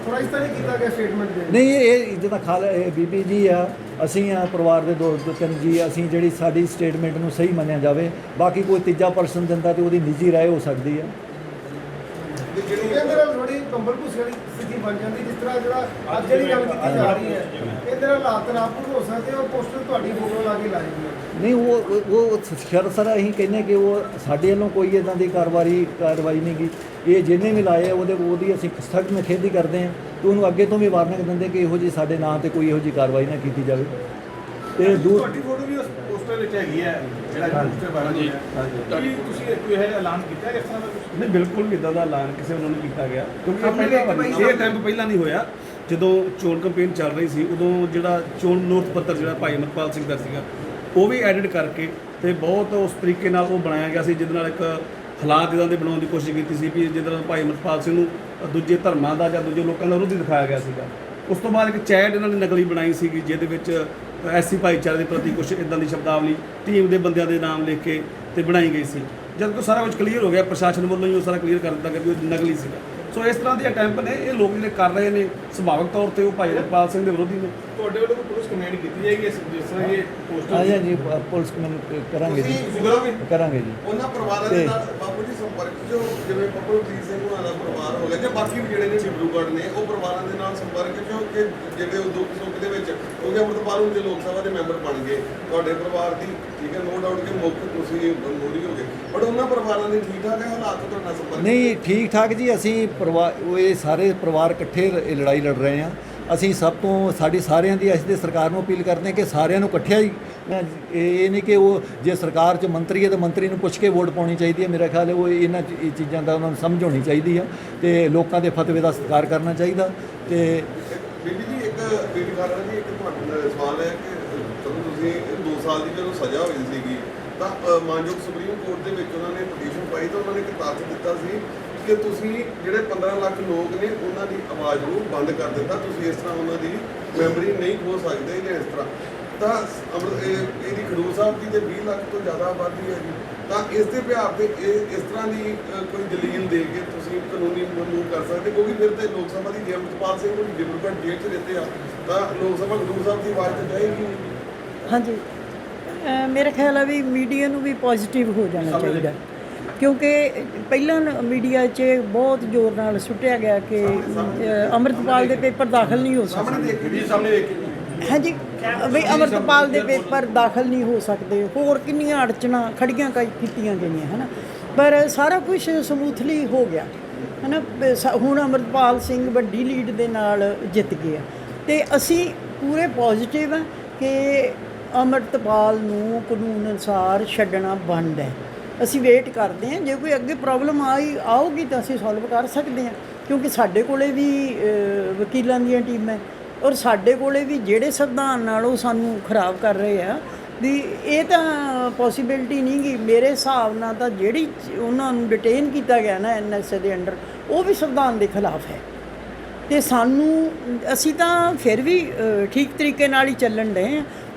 ਨਹੀਂ ਕੀਤਾ ਗਿਆ ਸਟੇਟਮੈਂਟ ਦੇਣ ਲਈ? ਨਹੀਂ ਇਹ ਜਿੱਦਾਂ ਖਾਲ ਇਹ ਬੀਬੀ ਜੀ ਆ ਅਸੀਂ ਆ ਪਰਿਵਾਰ ਦੇ ਦੋ ਦੋ ਤਿੰਨ ਜੀ ਅਸੀਂ ਜਿਹੜੀ ਸਾਡੀ ਸਟੇਟਮੈਂਟ ਨੂੰ ਸਹੀ ਮੰਨਿਆ ਜਾਵੇ ਬਾਕੀ ਕੋਈ ਤੀਜਾ ਪਰਸਨ ਦਿੰਦਾ ਤੇ ਉਹਦੀ ਨਿੱਜੀ ਰਾਏ ਹੋ ਸਕਦੀ ਆ ਇਹਦੇ ਨਾਲ ਥੋੜੀ ਕੰਬਲ ਭੂਸੀ ਵਾਲੀ ਸਥਿਤੀ ਬਣ ਜਾਂਦੀ ਜਿਸ ਤਰ੍ਹਾਂ ਜਿਹੜਾ ਅੱਜ ਜਿਹੜੀ ਗੱਲ ਕੀਤੀ ਜਾ ਰਹੀ ਹੈ ਇਹਦੇ ਨਾਲ ਹਾਲਾਤ ਨਾਪੂਰ ਹੋ ਸਕਦੇ ਉਹ ਪੋਸਟਰ ਤੁਹਾਡੀ ਫੋਟੋ ਲਾ ਕੇ ਲਾਈ ਹੈ ਨਹੀਂ ਉਹ ਉਹ- ਉਹ ਸ਼ਰ ਸਰ ਅਸੀਂ ਕਹਿੰਦੇ ਕਿ ਉਹ ਸਾਡੇ ਵੱਲੋਂ ਕੋਈ ਇਦਾਂ ਦੀ ਕਾਰਵਾਈ ਕਾਰਵਾਈ ਨਹੀਂ ਗੀ ਇਹ ਜਿਹਨੇ ਵੀ ਲਾਏ ਆ ਉਹਦੇ ਉਹਦੀ ਅਸੀਂ ਸਖਤ ਨਿਖੇਧੀ ਕਰਦੇ ਹਾਂ ਤੇ ਉਹਨੂੰ ਅੱਗੇ ਤੋਂ ਵੀ ਵਾਰਨਿੰਗ ਦਿੰਦੇ ਕਿ ਇਹੋ ਜੀ ਸਾਡੇ ਨਾਂ ਤੇ ਕੋਈ ਇਹੋ ਜੀ ਕਾਰਵਾਈ ਨਾ ਕੀਤੀ ਜਾਵੇ। ਤੇ ਦੂਰ ਤੁਹਾਡੀ ਫੋਟੋ ਵੀ ਉਸ ਪੋਸਟਰ ਵਿੱਚ ਹੈਗੀ ਹੈ ਜਿਹੜਾ ਪੋਸਟਰ ਹੋਇਆ। ਕੀ ਤੁਸੀਂ ਇਹ ਕੋਈ ਇਹ ਐਲਾਨ ਕੀਤਾ ਹੈ ਇਸ ਤਰ੍ਹਾਂ ਦਾ? ਨਹੀਂ ਬਿਲਕੁਲ ਇਦਾਂ ਦਾ ਐਲਾਨ ਕਿਸੇ ਵੱਲੋਂ ਨਹੀਂ ਕੀਤਾ ਗਿਆ। ਕਿਉਂਕਿ ਇਹ ਪਹਿਲਾਂ ਇਹ ਟਾਈਮ ਪਹਿਲਾਂ ਨਹੀਂ ਹੋਇਆ। ਜਦੋਂ ਚੋਣ ਕੈਂਪੇਨ ਚੱਲ ਰਹੀ ਸੀ ਉਦੋਂ ਜਿਹੜਾ ਚੋਣ ਨੋਟ ਪੱਤਰ ਜਿਹੜਾ ਭਾਈ ਅਮਰਪਾਲ ਸਿੰਘ ਦਾ ਸੀਗਾ ਉਹ ਵੀ ਐਡਿਟ ਕਰਕੇ ਤੇ ਬਹੁਤ ਉਸ ਤਰੀਕੇ ਨਾਲ ਉਹ ਬਣਾਇਆ ਗਿਆ ਸੀ, ਜਿਹਦੇ ਨਾਲ ਇੱਕ ਹਾਲਾਤ ਇਦਾਂ ਦੇ ਬਣਾਉਣ ਦੀ ਕੋਸ਼ਿਸ਼ ਕੀਤੀ ਸੀ ਵੀ ਜਿਹਦੇ ਨਾਲ ਭਾਈ ਅਮਰਪਾਲ ਸਿੰਘ ਨੂੰ ਦੂਜੇ ਧਰਮਾਂ ਦਾ ਜਾਂ ਦੂਜੇ ਲੋਕਾਂ ਦਾ ਵਿਰੋਧੀ ਦਿਖਾਇਆ ਗਿਆ ਸੀਗਾ। ਉਸ ਤੋਂ ਬਾਅਦ ਇੱਕ ਚੈਟ ਇਹਨਾਂ ਨੇ ਨਕਲੀ ਬਣਾਈ ਸੀਗੀ, ਜਿਹਦੇ ਵਿੱਚ ਐਸੀ ਭਾਈਚਾਰੇ ਦੇ ਪ੍ਰਤੀ ਕੁਝ ਇਦਾਂ ਦੀ ਸ਼ਬਦਾਵਲੀ ਟੀਮ ਦੇ ਬੰਦਿਆਂ ਦੇ ਨਾਮ ਲਿਖ ਕੇ ਤੇ ਬਣਾਈ ਗਈ ਸੀ। ਜਦ ਕਿ ਸਾਰਾ ਕੁਝ ਕਲੀਅਰ ਹੋ ਗਿਆ, ਪ੍ਰਸ਼ਾਸਨ ਵੱਲੋਂ ਹੀ ਉਹ ਸਾਰਾ ਕਲੀਅਰ ਕਰ ਦਿੱਤਾ ਗਿਆ ਵੀ ਉਹ ਨਕਲੀ ਸੀਗਾ। ਸੋ ਇਸ ਤਰ੍ਹਾਂ ਦੇ ਅਟੈਂਪ ਨੇ ਇਹ ਲੋਕ ਜਿਹੜੇ ਕਰ ਰਹੇ ਨੇ ਸੁਭਾਵਿਕ ਤੌਰ ਤੇ ਉਹ ਭਾਈ ਅਮਰਪਾਲ ਸਿੰਘ ਦੇ ਵਿਰੋਧੀ ਨੇ। ਤੁਹਾਡੇ ਵੱਲੋਂ ਕੋਈ ਪੁਲਿਸ ਕੰਪਲੇਂਟ ਕੀਤੀ ਜਾਏਗੀ? ਇਸ ਜਿਸ ਤਰ੍ਹਾਂ ਇਹ ਪੋਸਟਰ ਹਾਂਜੀ ਹਾਂਜੀ ਪੁਲਿਸ ਕਮਿਊਨੀ ਕਰਾਂਗੇ ਜੀ। ਕਰੋਗੇ ਜੀ। ਉਹਨਾਂ ਪਰਿਵਾਰਾਂ ਦੇ ਤੇ- ਨਾਲ ਬਾਪੂ ਜੀ ਸੰਪਰਕ ਜੋ ਜਿਵੇਂ ਪਪਲਜੀਤ ਸਿੰਘ ਹੋਣਾ ਦਾ ਪਰਿਵਾਰ ਹੋ ਗਿਆ ਜਾਂ ਬਾਕੀ ਵੀ ਜਿਹੜੇ ਨੇ ਉਹ ਪਰਿਵਾਰਾਂ ਦੇ ਨਾਲ ਸੰਪਰਕ ਜੋ ਕਿ ਜਿਹੜੇ ਉਹ ਦੁੱਖ ਸੁੱਖ ਦੇ ਵਿੱਚ ਕਿਉਂਕਿ ਅੰਮ੍ਰਿਤਪਾਲ ਹੁਣ ਜੇ ਲੋਕ ਸਭਾ ਦੇ ਮੈਂਬਰ ਬਣ ਗਏ। ਤੁਹਾਡੇ ਪਰਿਵਾਰ ਦੀ ਠੀਕ ਹੈ ਨੋ ਡਾਊਟ ਕਿ ਮੁੱਖ ਤੁਸੀਂ ਮੋਰੀ ਹੋ ਗਏ। ਬਟ ਉਹਨਾਂ ਪਰਿਵਾਰਾਂ ਦੇ ਠੀਕ ਠਾਕ ਹੈ ਹਾਲਾਤ ਤੁਹਾਡੇ ਨਾਲ ਸੰਪਰਕ ਨਹੀਂ ਠੀਕ ਠਾਕ ਜੀ ਅਸੀਂ ਪਰਿਵਾਰ, ਉਹ ਇਹ ਸਾਰੇ ਪਰਿਵਾਰ ਇਕੱਠੇ ਇਹ ਲੜਾਈ ਲੜ ਰਹੇ ਆ। ਅਸੀਂ ਸਭ ਤੋਂ, ਸਾਡੀ ਸਾਰਿਆਂ ਦੀ, ਅਸੀਂ ਤੇ ਸਰਕਾਰ ਨੂੰ ਅਪੀਲ ਕਰਦੇ ਹਾਂ ਕਿ ਸਾਰਿਆਂ ਨੂੰ ਇਕੱਠਿਆ ਹੀ, ਇਹ ਨਹੀਂ ਕਿ ਉਹ ਜੇ ਸਰਕਾਰ 'ਚ ਮੰਤਰੀ ਹੈ ਤਾਂ ਮੰਤਰੀ ਨੂੰ ਪੁੱਛ ਕੇ ਵੋਟ ਪਾਉਣੀ ਚਾਹੀਦੀ ਹੈ। ਮੇਰਾ ਖਿਆਲ ਹੈ ਉਹ ਇਹਨਾਂ ਚ- ਚੀਜ਼ਾਂ ਦਾ ਉਹਨਾਂ ਨੂੰ ਸਮਝ ਹੋਣੀ ਚਾਹੀਦੀ ਆ ਤੇ ਲੋਕਾਂ ਦੇ ਫਤਵੇ ਦਾ ਸਤਿਕਾਰ ਕਰਨਾ ਚਾਹੀਦਾ ਤੇ ਬੀਬੀ ਜੀ, ਇੱਕ ਬੀਬੀ ਖਾਲੜਾ ਜੀ, ਇੱਕ ਤੁਹਾਡੇ ਸਵਾਲ ਹੈ ਕਿ ਜਦੋਂ ਤੁਸੀਂ 2 ਸਾਲ ਦੀ ਜਦੋਂ ਸਜ਼ਾ ਹੋਈ ਸੀਗੀ ਤਾਂ ਮਾਨਯੋਗ ਸੁਪਰੀਮ ਕੋਰਟ ਦੇ ਵਿੱਚ ਉਹਨਾਂ ਨੇ ਪਟੀਸ਼ਨ ਪਾਈ ਤਾਂ ਉਹਨਾਂ ਨੇ ਇੱਕ ਤੱਥ ਦਿੱਤਾ ਸੀ ਕਿ ਤੁਸੀਂ ਜਿਹੜੇ 15 ਲੱਖ ਲੋਕ ਨੇ, ਉਹਨਾਂ ਦੀ ਆਵਾਜ਼ ਨੂੰ ਬੰਦ ਕਰ ਦਿੱਤਾ। ਤੁਸੀਂ ਇਸ ਤਰ੍ਹਾਂ ਉਹਨਾਂ ਦੀ ਮੈਮਰੀ ਨਹੀਂ ਖੋ ਸਕਦੇ ਜਾਂ ਇਸ ਤਰ੍ਹਾਂ। ਤਾਂ, ਅਮਰ ਇਹਦੀ ਖਡੂਰ ਸਾਹਿਬ ਦੀ ਤੇ 20 ਲੱਖ ਤੋਂ ਜ਼ਿਆਦਾ ਆਬਾਦੀ ਹੈ ਜੀ। ਤਾਂ ਇਸ ਦੇ ਬਿਹਾਰ ਤੇ ਇਹ, ਇਸ ਤਰ੍ਹਾਂ ਦੀ ਕੋਈ ਦਲੀਲ ਦੇ ਕੇ ਤੁਸੀਂ ਕਾਨੂੰਨੀ ਮਨਜ਼ੂਰ ਕਰ ਸਕਦੇ ਕਿਉਂਕਿ ਫਿਰ ਤੇ ਲੋਕ ਸਭਾ ਦੀ ਜੇ ਅਮਰਪਾਲ ਸਿੰਘ ਨੂੰ ਡਿਬਰੂਗੜ੍ਹ ਜੇਲ੍ਹ 'ਚ ਰਹਿੰਦੇ ਆ। ਤਾਂ ਲੋਕ ਸਭਾ ਖਡੂਰ ਸਾਹਿਬ ਦੀ ਆਵਾਜ਼ ਤੇ ਜਾਏਗੀ। ਹਾਂਜੀ। ਮੇਰਾ ਖਿਆਲ ਹੈ ਵੀ ਮੀਡੀਆ ਨੂੰ ਵੀ ਪੋਜ਼ਿਟਿਵ ਹੋ ਜਾਣਾ ਚਾਹੀਦਾ। ਕਿਉਂਕਿ ਪਹਿਲਾਂ ਮੀਡੀਆ 'ਚ ਬਹੁਤ ਜ਼ੋਰ ਨਾਲ ਸੁੱਟਿਆ ਗਿਆ ਕਿ ਅੰਮ੍ਰਿਤਪਾਲ ਦੇ ਪੇਪਰ ਦਾਖਲ ਨਹੀਂ ਹੋ ਸਕਦੇ। ਹਾਂਜੀ ਵੀ ਅੰਮ੍ਰਿਤਪਾਲ ਦੇ ਪੇਪਰ ਦਾਖਲ ਨਹੀਂ ਹੋ ਸਕਦੇ। ਹੋਰ ਕਿੰਨੀਆਂ ਅੜਚਣਾ ਖੜੀਆਂ ਕੀਤੀਆਂ ਗਈਆਂ ਹਨਾ? ਪਰ ਸਾਰਾ ਕੁਝ ਸਮੂਥਲੀ ਹੋ ਗਿਆ। ਹਨਾ? ਹੁਣ ਅੰਮ੍ਰਿਤਪਾਲ ਸਿੰਘ ਵੱਡੀ ਲੀਡ ਦੇ ਨਾਲ ਜਿੱਤ ਗਿਆ ਤੇ ਅਸੀਂ ਪੂਰੇ ਪੋਜ਼ਿਟਿਵ ਆ ਕਿ ਅੰਮ੍ਰਿਤਪਾਲ ਨੂੰ ਕਾਨੂੰਨ ਅਨੁਸਾਰ ਛੱਡਣਾ ਬੰਦ ਹੈ। ਅਸੀਂ ਵੇਟ ਕਰਦੇ ਹਾਂ। ਜੇ ਕੋਈ ਅੱਗੇ ਪ੍ਰੋਬਲਮ ਆਈ, ਆਊਗੀ ਤਾਂ ਅਸੀਂ ਸੋਲਵ ਕਰ ਸਕਦੇ ਹਾਂ। ਕਿਉਂਕਿ ਸਾਡੇ ਕੋਲੇ ਵੀ ਵਕੀਲਾਂ ਦੀਆਂ ਟੀਮਾਂ ਔਰ ਸਾਡੇ ਕੋਲੇ ਵੀ ਜਿਹੜੇ ਸੰਵਿਧਾਨ ਨਾਲ ਉਹ ਸਾਨੂੰ ਖਰਾਬ ਕਰ ਰਹੇ ਆ, ਵੀ ਇਹ ਤਾਂ ਪੋਸੀਬਿਲਿਟੀ ਨਹੀਂ ਕਿ ਮੇਰੇ ਹਿਸਾਬ ਨਾਲ ਤਾਂ ਜਿਹੜੀ ਉਹਨਾਂ ਨੂੰ ਡਿਟੇਨ ਕੀਤਾ ਗਿਆ ਨਾ ਐਨਐਸਏ ਦੇ ਅੰਡਰ ਉਹ ਵੀ ਸੰਵਿਧਾਨ ਦੇ ਖਿਲਾਫ ਹੈ। ਤੇ ਸਾਨੂੰ, ਅਸੀਂ ਤਾਂ ਫਿਰ ਵੀ ਠੀਕ ਤਰੀਕੇ ਨਾਲ ਹੀ ਚੱਲਣ ਡਏ ਹਾਂ।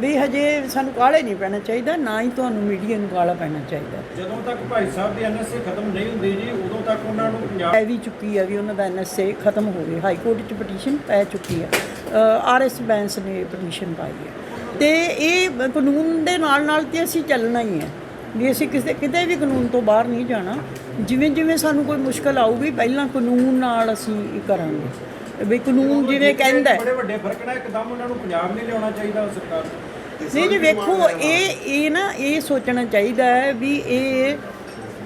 ਵੀ ਹਜੇ ਸਾਨੂੰ ਕਾਲੇ ਨਹੀਂ ਪੈਣਾ ਚਾਹੀਦਾ ਨਾ ਹੀ ਤੁਹਾਨੂੰ ਮੀਡੀਆ ਨੂੰ ਕਾਲਾ ਪੈਣਾ ਚਾਹੀਦਾ। ਜਦੋਂ ਤੱਕ ਭਾਈ ਸਾਹਿਬ ਦੀ ਐਨਐਸਏ ਖਤਮ ਨਹੀਂ ਹੁੰਦੀ ਜੀ ਉਦੋਂ ਤੱਕ ਉਹਨਾਂ ਨੂੰ ਪੰਜਾਬ ਪੈ ਵੀ ਚੁੱਕੀ ਆ ਵੀ ਉਹਨਾਂ ਦਾ ਐਨਐਸਏ ਖਤਮ ਹੋਵੇ ਹਾਈ ਕੋਰਟ 'ਚ ਪਟੀਸ਼ਨ ਪੈ ਚੁੱਕੀ ਆ। ਆਰਐਸ ਬੈਂਸ ਨੇ ਪਟੀਸ਼ਨ ਪਾਈ ਹੈ ਤੇ ਇਹ ਕਾਨੂੰਨ ਦੇ ਨਾਲ ਨਾਲ ਤੇ ਅਸੀਂ ਚੱਲਣਾ ਹੀ ਹੈ ਵੀ ਅਸੀਂ ਕਿਸੇ ਕਿਤੇ ਵੀ ਕਾਨੂੰਨ ਤੋਂ ਬਾਹਰ ਨਹੀਂ ਜਾਣਾ। ਜਿਵੇਂ ਜਿਵੇਂ ਸਾਨੂੰ ਕੋਈ ਮੁਸ਼ਕਲ ਆਊਗੀ ਪਹਿਲਾਂ ਕਾਨੂੰਨ ਨਾਲ ਅਸੀਂ ਕਰਾਂਗੇ। ਵੀ ਕਾਨੂੰਨ ਜਿਵੇਂ ਕਹਿੰਦਾ ਹੈ। ਬੜੇ ਵੱਡੇ ਫ਼ਰਕ ਨਾਲ ਇੱਕਦਮ ਉਹਨਾਂ ਨੂੰ ਪੰਜਾਬ ਨਹੀਂ ਲਿਆਉਣਾ ਚਾਹੀਦਾ ਸਰਕਾਰ ਨੂੰ। ਨਹੀਂ ਜੀ, ਵੇਖੋ, ਇਹ ਇਹ ਨਾ, ਇਹ ਸੋਚਣਾ ਚਾਹੀਦਾ ਹੈ ਵੀ ਇਹ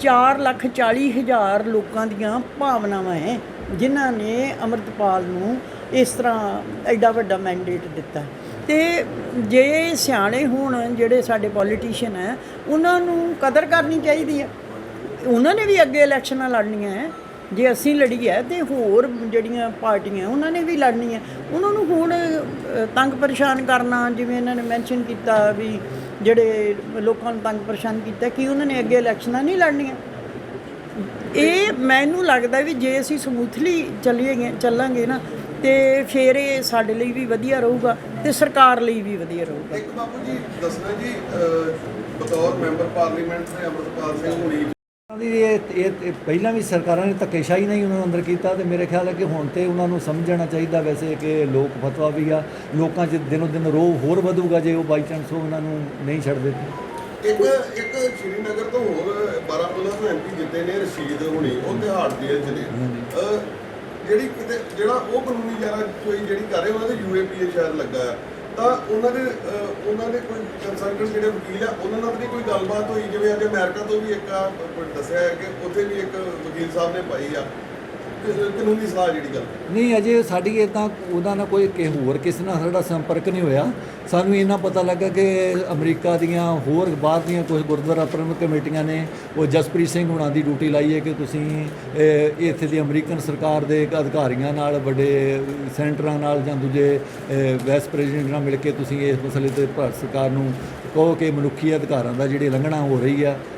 4 ਲੱਖ 40 ਹਜ਼ਾਰ ਲੋਕਾਂ ਦੀਆਂ ਭਾਵਨਾਵਾਂ ਹੈ, ਜਿਨ੍ਹਾਂ ਨੇ ਅਮਰਤਪਾਲ ਨੂੰ ਇਸ ਤਰ੍ਹਾਂ ਐਡਾ ਵੱਡਾ ਮੈਂਡੇਟ ਦਿੱਤਾ। ਤੇ ਜੇ ਸਿਆਣੇ ਹੋਣ, ਜਿਹੜੇ ਸਾਡੇ ਪੋਲੀਟੀਸ਼ੀਅਨ ਹੈ, ਉਹਨਾਂ ਨੂੰ ਕਦਰ ਕਰਨੀ ਚਾਹੀਦੀ ਹੈ। ਉਹਨਾਂ ਨੇ ਵੀ ਅੱਗੇ ਇਲੈਕਸ਼ਨਾਂ ਲੜਨੀਆਂ ਹੈ। ਜੇ ਅਸੀਂ ਲੜੀ ਹੈ ਤੇ ਹੋਰ ਜਿਹੜੀਆਂ ਪਾਰਟੀਆਂ ਉਹਨਾਂ ਨੇ ਵੀ ਲੜਨੀ ਹੈ ਉਹਨਾਂ ਨੂੰ ਹੁਣ ਤੰਗ ਪਰੇਸ਼ਾਨ ਕਰਨਾ, ਜਿਵੇਂ ਇਹਨਾਂ ਨੇ ਮੈਂਸ਼ਨ ਕੀਤਾ ਵੀ ਜਿਹੜੇ ਲੋਕਾਂ ਨੂੰ ਤੰਗ ਪਰੇਸ਼ਾਨ ਕੀਤਾ ਕਿ ਉਹਨਾਂ ਨੇ ਅੱਗੇ ਇਲੈਕਸ਼ਨਾਂ ਨਹੀਂ ਲੜਨੀਆਂ। ਇਹ ਮੈਨੂੰ ਲੱਗਦਾ ਵੀ ਜੇ ਅਸੀਂ ਸਮੂਥਲੀ ਚੱਲੀਏ ਚੱਲਾਂਗੇ ਨਾ, ਤੇ ਫਿਰ ਇਹ ਸਾਡੇ ਲਈ ਵੀ ਵਧੀਆ ਰਹੂਗਾ ਤੇ ਸਰਕਾਰ ਲਈ ਵੀ ਵਧੀਆ ਰਹੂਗਾ। ਇੱਕ ਬਾਪੂ ਜੀ, ਦੱਸਣਾ ਜੀ ਬਤੌਰ ਮੈਂਬਰ ਪਾਰਲੀਮੈਂਟ ਨੇ ਅਮਰਪਾਲ ਸਿੰਘ ਹੁਣੀ ਇਹ ਇਹ ਇਹ ਪਹਿਲਾਂ ਵੀ ਸਰਕਾਰਾਂ ਨੇ ਧੱਕੇਸ਼ਾਹੀ ਨਹੀਂ ਉਹਨਾਂ ਨੂੰ ਅੰਦਰ ਕੀਤਾ ਤੇ ਮੇਰੇ ਖਿਆਲ ਹੈ ਕਿ ਹੁਣ ਤੇ ਉਹਨਾਂ ਨੂੰ ਸਮਝਣਾ ਚਾਹੀਦਾ ਵੈਸੇ ਕਿ ਲੋਕ ਫਤਵਾ ਵੀ ਆ ਲੋਕਾਂ 'ਚ ਦਿਨੋ ਦਿਨ ਰੋਹ ਹੋਰ ਵਧੂਗਾ ਜੇ ਉਹ ਬਾਈ ਚਾਂਸ ਉਹਨਾਂ ਨੂੰ ਨਹੀਂ ਛੱਡਦੇ ਤੇ ਇੱਕ ਇੱਕ ਸ਼੍ਰੀਨਗਰ ਤੋਂ ਹੋਰ ਬਾਰਾਮੂਲਾ ਤੋਂ ਐਮਪੀ ਜਿੱਤੇ ਨੇ ਰਸ਼ੀਦ ਹੁਣੀ ਉਹ ਤਿਹਾੜ ਨੇ। ਅਹ ਜਿਹੜੀ ਕਿਤੇ ਜਿਹੜਾ ਉਹ ਕਾਨੂੰਨੀ ਚਾਰਾ ਕੋਈ ਜਿਹੜੀ ਕਰ ਰਹੇ ਉਹਨਾਂ ਦੇ ਯੂਏਪੀਏ ਸ਼ਾਇਦ ਲੱਗਾ ਤਾਂ ਉਹਨਾਂ ਦੇ ਉਹਨਾਂ ਦੇ ਕੋਈ ਕੰਸਲਟੈਂਟ ਜਿਹੜੇ ਵਕੀਲ ਆ, ਉਹਨਾਂ ਨਾਲ ਵੀ ਕੋਈ ਗੱਲਬਾਤ ਹੋਈ? ਜਿਵੇਂ ਅੱਜ ਅਮਰੀਕਾ ਤੋਂ ਵੀ ਇੱਕ ਆ ਦੱਸਿਆ ਹੈ ਕਿ ਉੱਥੇ ਵੀ ਇੱਕ ਵਕੀਲ ਸਾਹਿਬ ਨੇ ਪਾਈ ਆ। ਕਾਨੂੰਨੀ ਸਲਾਹ ਜਿਹੜੀ ਗੱਲ ਨਹੀਂ, ਅਜੇ ਸਾਡੀ ਇਦਾਂ ਉਹਦਾ ਨਾਲ ਕੋਈ ਕਿ ਹੋਰ ਕਿਸੇ ਨਾਲ ਸਾਡਾ ਸੰਪਰਕ ਨਹੀਂ ਹੋਇਆ। ਸਾਨੂੰ ਇਹਨਾਂ ਪਤਾ ਲੱਗਾ ਕਿ ਅਮਰੀਕਾ ਦੀਆਂ ਹੋਰ ਬਾਹਰ ਦੀਆਂ ਕੁਝ ਗੁਰਦੁਆਰਾ ਪ੍ਰਬੰਧਕ ਕਮੇਟੀਆਂ ਨੇ, ਉਹ ਜਸਪ੍ਰੀਤ ਸਿੰਘ ਹੁਣਾਂ ਦੀ ਡਿਊਟੀ ਲਾਈ ਹੈ ਕਿ ਤੁਸੀਂ ਇੱਥੇ ਦੀ ਅਮਰੀਕਨ ਸਰਕਾਰ ਦੇ ਅਧਿਕਾਰੀਆਂ ਨਾਲ, ਵੱਡੇ ਸੈਂਟਰਾਂ ਨਾਲ ਜਾਂ ਦੂਜੇ ਵਾਈਸ ਪ੍ਰੈਜ਼ੀਡੈਂਟ ਨਾਲ ਮਿਲ ਕੇ ਤੁਸੀਂ ਇਸ ਮਸਲੇ ਤੇ ਭਾਰਤ ਸਰਕਾਰ ਨੂੰ ਕਹੋ ਕਿ ਮਨੁੱਖੀ ਅਧਿਕਾਰਾਂ ਦਾ ਜਿਹੜੀ ਉਲੰਘਣਾ ਹੋ ਰਹੀ ਆ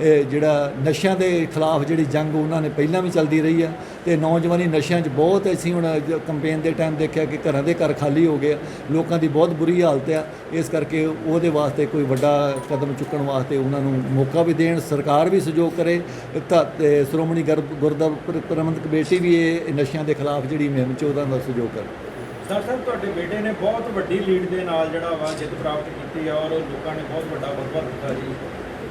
ਜਿਹੜਾ ਨਸ਼ਿਆਂ ਦੇ ਖਿਲਾਫ ਜਿਹੜੀ ਜੰਗ ਉਹਨਾਂ ਨੇ ਪਹਿਲਾਂ ਵੀ ਚੱਲਦੀ ਰਹੀ ਆ ਤੇ ਨੌਜਵਾਨੀ ਨਸ਼ਿਆਂ 'ਚ ਬਹੁਤ ਅਸੀਂ ਹੁਣ ਕੰਪੇਨ ਦੇ ਟਾਈਮ ਦੇਖਿਆ ਕਿ ਘਰਾਂ ਦੇ ਘਰ ਖਾਲੀ ਹੋ ਗਏ ਲੋਕਾਂ ਦੀ ਬਹੁਤ ਬੁਰੀ ਹਾਲਤ ਆ, ਇਸ ਕਰਕੇ ਉਹਦੇ ਵਾਸਤੇ ਕੋਈ ਵੱਡਾ ਕਦਮ ਚੁੱਕਣ ਵਾਸਤੇ ਉਹਨਾਂ ਨੂੰ ਮੌਕਾ ਵੀ ਦੇਣ, ਸਰਕਾਰ ਵੀ ਸਹਿਯੋਗ ਕਰੇ, ਤਾਂ ਸ਼੍ਰੋਮਣੀ ਗੁਰ- ਗੁਰਦੁਆਰਾ ਪ੍ਰਬੰਧਕ ਕਮੇਟੀ ਵੀ ਇਹ ਨਸ਼ਿਆਂ ਦੇ ਖਿਲਾਫ ਜਿਹੜੀ ਮੁਹਿੰਮ 'ਚ ਉਹਦਾ ਦਾ ਸਹਿਯੋਗ ਕਰੇ। ਸਰ ਸਾਹਿਬ ਤੁਹਾਡੇ ਬੇਟੇ ਨੇ ਬਹੁਤ ਵੱਡੀ ਲੀਡ ਦੇ ਨਾਲ ਜਿਹੜਾ ਵਾ ਜਿੱਤ ਪ੍ਰਾਪਤ ਕੀਤੀ ਆ ਔਰ ਲੋਕਾਂ ਨੇ ਬਹੁਤ ਵੱਡਾ ਵਰਵਾ ਦਿੱਤਾ ਜੀ।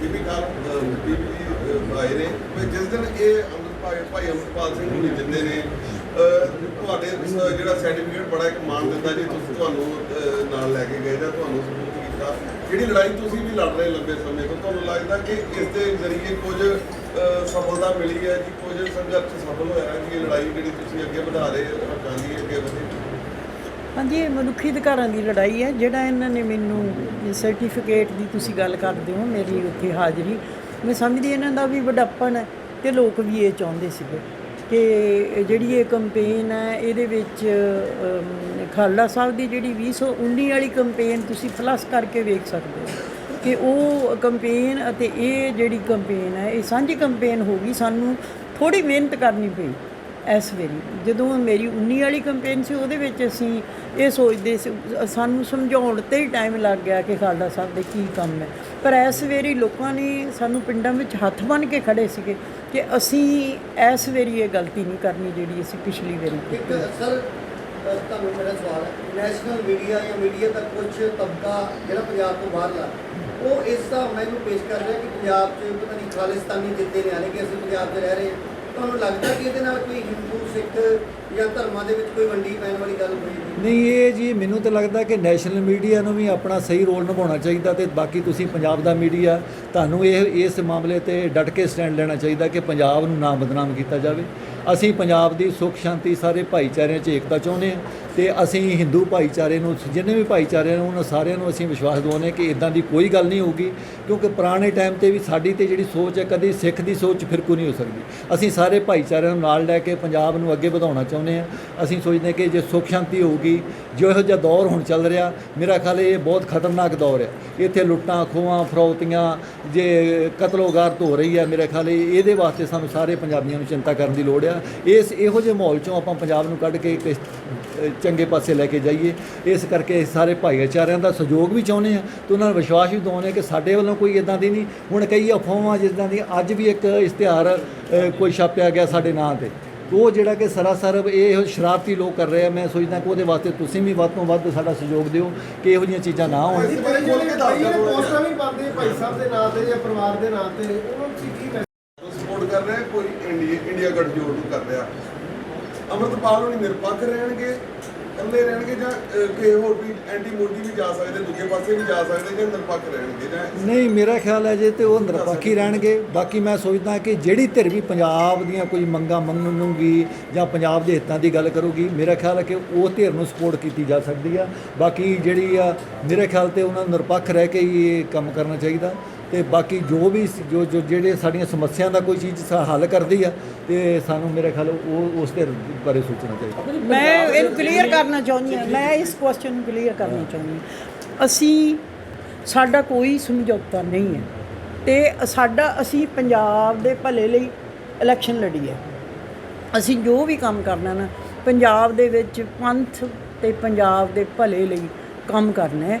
ਬੀਬੀ ਕਾਲ ਬੀਬੀ ਆਏ ਨੇ। ਵੀ ਜਿਸ ਦਿਨ ਇਹ ਅੰਮ੍ਰਿਤਪਾਲ ਭਾਈ ਅੰਮ੍ਰਿਤਪਾਲ ਸਿੰਘ ਹੁਣੀ ਜਿੱਤੇ ਨੇ ਤੁਹਾਡੇ ਜਿਹੜਾ ਸਰਟੀਫਿਕੇਟ ਬੜਾ ਇੱਕ ਮਾਣ ਦਿੰਦਾ ਜੀ, ਤੁਸੀਂ ਤੁਹਾਨੂੰ ਨਾਲ ਲੈ ਕੇ ਗਏ ਜਾਂ ਤੁਹਾਨੂੰ ਸਪੋਰਟ ਕੀਤਾ। ਜਿਹੜੀ ਲੜਾਈ ਤੁਸੀਂ ਵੀ ਲੜ ਰਹੇ ਲੰਬੇ ਸਮੇਂ ਤੋਂ, ਤੁਹਾਨੂੰ ਲੱਗਦਾ ਕਿ ਇਸ ਦੇ ਜ਼ਰੀਏ ਕੁਝ ਸਫਲਤਾ ਮਿਲੀ ਹੈ ਜੀ? ਕੁਝ ਸੰਘਰਸ਼ ਸਫਲ ਹੋਇਆ ਹੈ ਕਿ ਇਹ ਲੜਾਈ ਜਿਹੜੀ ਤੁਸੀਂ ਅੱਗੇ ਵਧਾ ਰਹੇ ਹੱਕਾਂ ਦੀ ਅੱਗੇ ਵਧੇ? ਹਾਂਜੀ ਇਹ ਮਨੁੱਖੀ ਅਧਿਕਾਰਾਂ ਦੀ ਲੜਾਈ ਹੈ। ਜਿਹੜਾ ਇਹਨਾਂ ਨੇ ਮੈਨੂੰ ਸਰਟੀਫਿਕੇਟ ਦੀ ਤੁਸੀਂ ਗੱਲ ਕਰਦੇ ਹੋ ਮੇਰੀ ਉੱਥੇ ਹਾਜ਼ਰੀ ਮੈਂ ਸਮਝਦੀ ਇਹਨਾਂ ਦਾ ਵੀ ਵੱਡਾਪਣ ਹੈ ਤੇ ਲੋਕ ਵੀ ਇਹ ਚਾਹੁੰਦੇ ਸੀਗੇ ਕਿ ਜਿਹੜੀ ਇਹ ਕੰਪੇਨ ਹੈ ਇਹਦੇ ਵਿੱਚ ਅਮ, ਖਾਲੜਾ ਸਾਹਿਬ ਦੀ ਜਿਹੜੀ 2019 ਵਾਲੀ ਕੰਪੇਨ ਤੁਸੀਂ ਪਲੱਸ ਕਰਕੇ ਵੇਖ ਸਕਦੇ ਹੋ ਕਿ ਉਹ ਕੰਪੇਨ ਅਤੇ ਇਹ ਜਿਹੜੀ ਕੰਪੇਨ ਹੈ ਇਹ ਸਾਂਝੀ ਕੰਪੇਨ ਹੋ ਗਈ। ਸਾਨੂੰ ਥੋੜੀ ਮਿਹਨਤ ਕਰਨੀ ਪਈ। ਇਸ ਵੇਰੀ ਜਦੋਂ ਮੇਰੀ 19 ਵਾਲੀ ਕੰਪੇਨ ਸੀ ਉਹਦੇ ਵਿੱਚ ਅਸੀਂ ਇਹ ਸੋਚਦੇ ਸੀ ਸਾਨੂੰ ਸਮਝਾਉਣ ਤੇ ਹੀ ਟਾਈਮ ਲੱਗ ਗਿਆ ਕਿ ਖਾਲੜਾ ਸਾਹਿਬ ਦੇ ਕੀ ਕੰਮ ਹੈ। ਪਰ ਇਸ ਵੇਰੀ ਲੋਕਾਂ ਨੇ ਸਾਨੂੰ ਪਿੰਡਾਂ ਵਿੱਚ ਹੱਥ ਬੰਨ੍ਹ ਕੇ ਖੜੇ ਸੀਗੇ ਕਿ ਅਸੀਂ ਇਸ ਵੇਰੀ ਇਹ ਗਲਤੀ ਨਹੀਂ ਕਰਨੀ ਜਿਹੜੀ ਅਸੀਂ ਪਿਛਲੀ ਵਾਰੀ ਕੀਤੀ ਸਰ ਤੁਹਾਨੂੰ ਮੇਰਾ ਸਵਾਲ ਹੈ ਨੈਸ਼ਨਲ ਮੀਡੀਆ ਜਾਂ ਮੀਡੀਆ ਦਾ ਕੁਝ ਤਬਕਾ ਜਿਹੜਾ ਪੰਜਾਬ ਤੋਂ ਬਾਹਰਲਾ ਉਹ ਇਸ ਨਾਲ ਇਹਨੂੰ ਪੇਸ਼ ਕਰ ਰਿਹਾ ਕਿ ਪੰਜਾਬ 'ਚ ਪਤਾ ਨਹੀਂ ਖਾਲਿਸਤਾਨੀ ਜਿੱਤੇ ਨੇ ਆਨੇ ਕਿ ਅਸੀਂ ਪੰਜਾਬ 'ਚ ਰਹਿ ਰਹੇ ਹਾਂ। ਤੁਹਾਨੂੰ ਲੱਗਦਾ ਕਿ ਇਹਦੇ ਨਾਲ ਕੋਈ ਹਿੰਦੂ, ਸਿੱਖ ਜਾਂ ਧਰਮਾਂ ਦੇ ਵਿੱਚ ਕੋਈ ਵੰਡੀ ਪੈਣ ਵਾਲੀ ਗੱਲ ਹੋਈ ਨਹੀਂ, ਇਹ ਜੀ ਮੈਨੂੰ ਤਾਂ ਲੱਗਦਾ ਕਿ ਨੈਸ਼ਨਲ ਮੀਡੀਆ ਨੂੰ ਵੀ ਆਪਣਾ ਸਹੀ ਰੋਲ ਨਿਭਾਉਣਾ ਚਾਹੀਦਾ ਤੇ ਬਾਕੀ ਤੁਸੀਂ ਪੰਜਾਬ ਦਾ ਮੀਡੀਆ ਤੁਹਾਨੂੰ ਇਹ, ਇਸ ਮਾਮਲੇ ਤੇ ਡਟ ਕੇ ਸਟੈਂਡ ਲੈਣਾ ਚਾਹੀਦਾ ਕਿ ਪੰਜਾਬ ਨੂੰ ਨਾ ਬਦਨਾਮ ਕੀਤਾ ਜਾਵੇ। ਅਸੀਂ ਪੰਜਾਬ ਦੀ ਸੁੱਖ ਸ਼ਾਂਤੀ ਸਾਰੇ ਭਾਈਚਾਰਿਆਂ 'ਚ ਏਕਤਾ ਚਾਹੁੰਦੇ ਹਾਂ। ਤੇ ਅਸੀਂ ਹਿੰਦੂ ਭਾਈਚਾਰੇ ਨੂੰ, ਜਿੰਨੇ ਵੀ ਭਾਈਚਾਰੇ ਨੂੰ, ਉਹਨਾਂ ਸਾਰਿਆਂ ਨੂੰ ਅਸੀਂ ਵਿਸ਼ਵਾਸ ਦਿਵਾਉਂਦੇ ਕਿ ਇਦਾਂ ਦੀ ਕੋਈ ਗੱਲ ਨਹੀਂ ਹੋਊਗੀ, ਕਿਉਂਕਿ ਪੁਰਾਣੇ ਟਾਈਮ ਤੇ ਵੀ ਸਾਡੀ ਤੇ ਜਿਹੜੀ ਸੋਚ ਹੈ, ਕਦੀ ਸਿੱਖ ਦੀ ਸੋਚ ਫਿਰਕੂ ਨਹੀਂ ਹੋ ਸਕਦੀ। ਅਸੀਂ ਸਾਰੇ ਭਾਈਚਾਰਿਆਂ ਨੂੰ ਨਾਲ ਲੈ ਕੇ ਪੰਜਾਬ ਨੂੰ ਅੱਗੇ ਵਧਾਉਣਾ ਚਾਹੁੰਦੇ ਹਾਂ। ਅਸੀਂ ਸੋਚਦੇ ਹਾਂ ਕਿ ਜੇ ਸੁੱਖ ਸ਼ਾਂਤੀ ਹੋਊਗੀ, ਜੋ ਇਹੋ ਜਿਹਾ ਦੌਰ ਹੁਣ ਚੱਲ ਰਿਹਾ, ਮੇਰਾ ਖਿਆਲ ਇਹ ਬਹੁਤ ਖਤਰਨਾਕ ਦੌਰ ਹੈ। ਇੱਥੇ ਲੁੱਟਾਂ, ਖੋਹਾਂ, ਫਰੌਤੀਆਂ, ਜੇ ਕਤਲੋਗਾਰਤ ਹੋ ਰਹੀ ਹੈ, ਮੇਰੇ ਖਿਆਲ ਇਹਦੇ ਵਾਸਤੇ ਸਾਨੂੰ ਸਾਰੇ ਪੰਜਾਬੀਆਂ ਨੂੰ ਚਿੰਤਾ ਕਰਨ ਦੀ ਲੋੜ ਆ। ਇਸ ਇਹੋ ਜਿਹੇ ਮਾਹੌਲ ਚੋਂ ਆਪਾਂ ਪੰਜਾਬ ਨੂੰ ਕੱਢ ਕੇ ਚੰਗੇ ਪਾਸੇ ਲੈ ਕੇ ਜਾਈਏ। ਇਸ ਕਰਕੇ ਅਸੀਂ ਸਾਰੇ ਭਾਈਚਾਰਿਆਂ ਦਾ ਸਹਿਯੋਗ ਵੀ ਚਾਹੁੰਦੇ ਆ ਤੇ ਉਹਨਾਂ ਨੂੰ ਵਿਸ਼ਵਾਸ ਵੀ ਦਿਵਾਉਂਦੇ ਹਾਂ ਕਿ ਸਾਡੇ ਵੱਲੋਂ ਕੋਈ ਇਦਾਂ ਦੀ ਨਹੀਂ। ਹੁਣ ਕਈ ਅਫਵਾਹਾਂ ਜਿੱਦਾਂ ਦੀ ਅੱਜ ਵੀ ਇੱਕ ਇਸ਼ਤਿਹਾਰ ਕੋਈ ਛਾਪਿਆ ਗਿਆ ਸਾਡੇ ਨਾਂ ਤੇ। ਉਹ ਜਿਹੜਾ ਕਿ ਸਰਾਸਰ ਇਹ ਸ਼ਰਾਰਤੀ ਲੋਕ ਕਰ ਰਹੇ ਆ। ਮੈਂ ਸੋਚਦਾ ਕਿ ਉਹਦੇ ਵਾਸਤੇ ਤੁਸੀਂ ਵੀ ਵੱਧ ਤੋਂ ਵੱਧ ਸਾਡਾ ਸਹਿਯੋਗ ਦਿਓ ਕਿ ਇਹੋ ਜਿਹੀਆਂ ਚੀਜ਼ਾਂ ਨਾ ਹੋਣ। ਪੋਸਟਾਂ ਵੀ ਪਾਉਂਦੇ ਭਾਈ ਸਾਹਿਬ ਦੇ ਨਾਂ ਤੇ ਜਾਂ ਪਰਿਵਾਰ ਦੇ ਨਾਂ ਤੇ। ਉਹਨਾਂ ਨੂੰ ਕੀ ਮੈਸੇਜ ਸਪੋਰਟ ਕਰ ਰਿਹਾ ਕੋਈ ਇੰਡੀਆ ਇੰਡੀਆ ਗੱਠਜੋੜ ਨੂੰ ਕਰ ਰਿਹਾ। ਅਮਰਤਪਾਲ ਹੋਣੀ ਨਿਰਪੱਖ ਰਹਿਣਗੇ। ਇਕੱਲੇ ਰਹਿਣਗੇ ਜਾਂ ਅਹ, ਕਿਸੇ ਹੋਰ ਵੀ ਐਂਟੀ ਮੋਦੀ ਵੀ ਜਾ ਸਕਦੇ ਦੂਜੇ ਪਾਸੇ ਵੀ ਜਾ ਸਕਦੇ ਜਾਂ ਨਿਰਪੱਖ ਰਹਿਣਗੇ ਜਾਂ ਨਹੀਂ ਮੇਰਾ ਖਿਆਲ ਹੈ ਜੇ ਤੇ ਉਹ ਨਿਰਪੱਖੀ ਰਹਿਣਗੇ। ਬਾਕੀ ਮੈਂ ਸੋਚਦਾ ਕਿ ਜਿਹੜੀ ਧਿਰ ਵੀ ਪੰਜਾਬ ਦੀਆਂ ਕੋਈ ਮੰਗਾਂ ਮੰਗੂਗੀ ਜਾਂ ਪੰਜਾਬ ਦੇ ਹਿੱਤਾਂ ਦੀ ਗੱਲ ਕਰੂਗੀ ਮੇਰਾ ਖਿਆਲ ਹੈ ਕਿ ਉਹ ਧਿਰ ਨੂੰ ਸਪੋਰਟ ਕੀਤੀ ਜਾ ਸਕਦੀ ਆ। ਬਾਕੀ ਜਿਹੜੀ ਆ ਮੇਰੇ ਖਿਆਲ ਤੇ ਉਹਨਾਂ ਨੂੰ ਨਿਰਪੱਖ ਰਹਿ ਕੇ ਹੀ ਇਹ ਕੰਮ ਕਰਨਾ ਚਾਹੀਦਾ। ਤੇ ਬਾਕੀ ਜੋ ਵੀ ਜੋ ਜੋ ਜਿਹੜੇ ਸਾਡੀਆਂ ਸਮੱਸਿਆਵਾਂ ਦਾ ਕੋਈ ਚੀਜ਼ ਸਾ- ਹੱਲ ਕਰਦੀ ਆ, ਤੇ ਸਾਨੂੰ ਮੇਰੇ ਖਿਆਲ ਉਹ ਉਸ ਦੇ ਬਾਰੇ ਸੋਚਣਾ ਚਾਹੀਦਾ। ਮੈਂ ਇਹਨੂੰ ਕਲੀਅਰ ਕਰਨਾ ਚਾਹੁੰਦੀ ਹਾਂ। ਮੈਂ ਇਸ ਕੁਐਸਚਨ ਨੂੰ ਕਲੀਅਰ ਕਰਨਾ ਚਾਹੁੰਦੀ ਹਾਂ। ਅਸੀਂ ਸਾਡਾ ਕੋਈ ਸਮਝੌਤਾ ਨਹੀਂ ਹੈ। ਤੇ ਸਾਡਾ ਅਸੀਂ ਪੰਜਾਬ ਦੇ ਭਲੇ ਲਈ ਇਲੈਕਸ਼ਨ ਲੜੀ ਹੈ। ਅਸੀਂ ਜੋ ਵੀ ਕੰਮ ਕਰਨਾ ਨਾ, ਪੰਜਾਬ ਦੇ ਵਿੱਚ ਪੰਥ ਤੇ ਪੰਜਾਬ ਦੇ ਭਲੇ ਲਈ ਕੰਮ ਕਰਨਾ ਹੈ।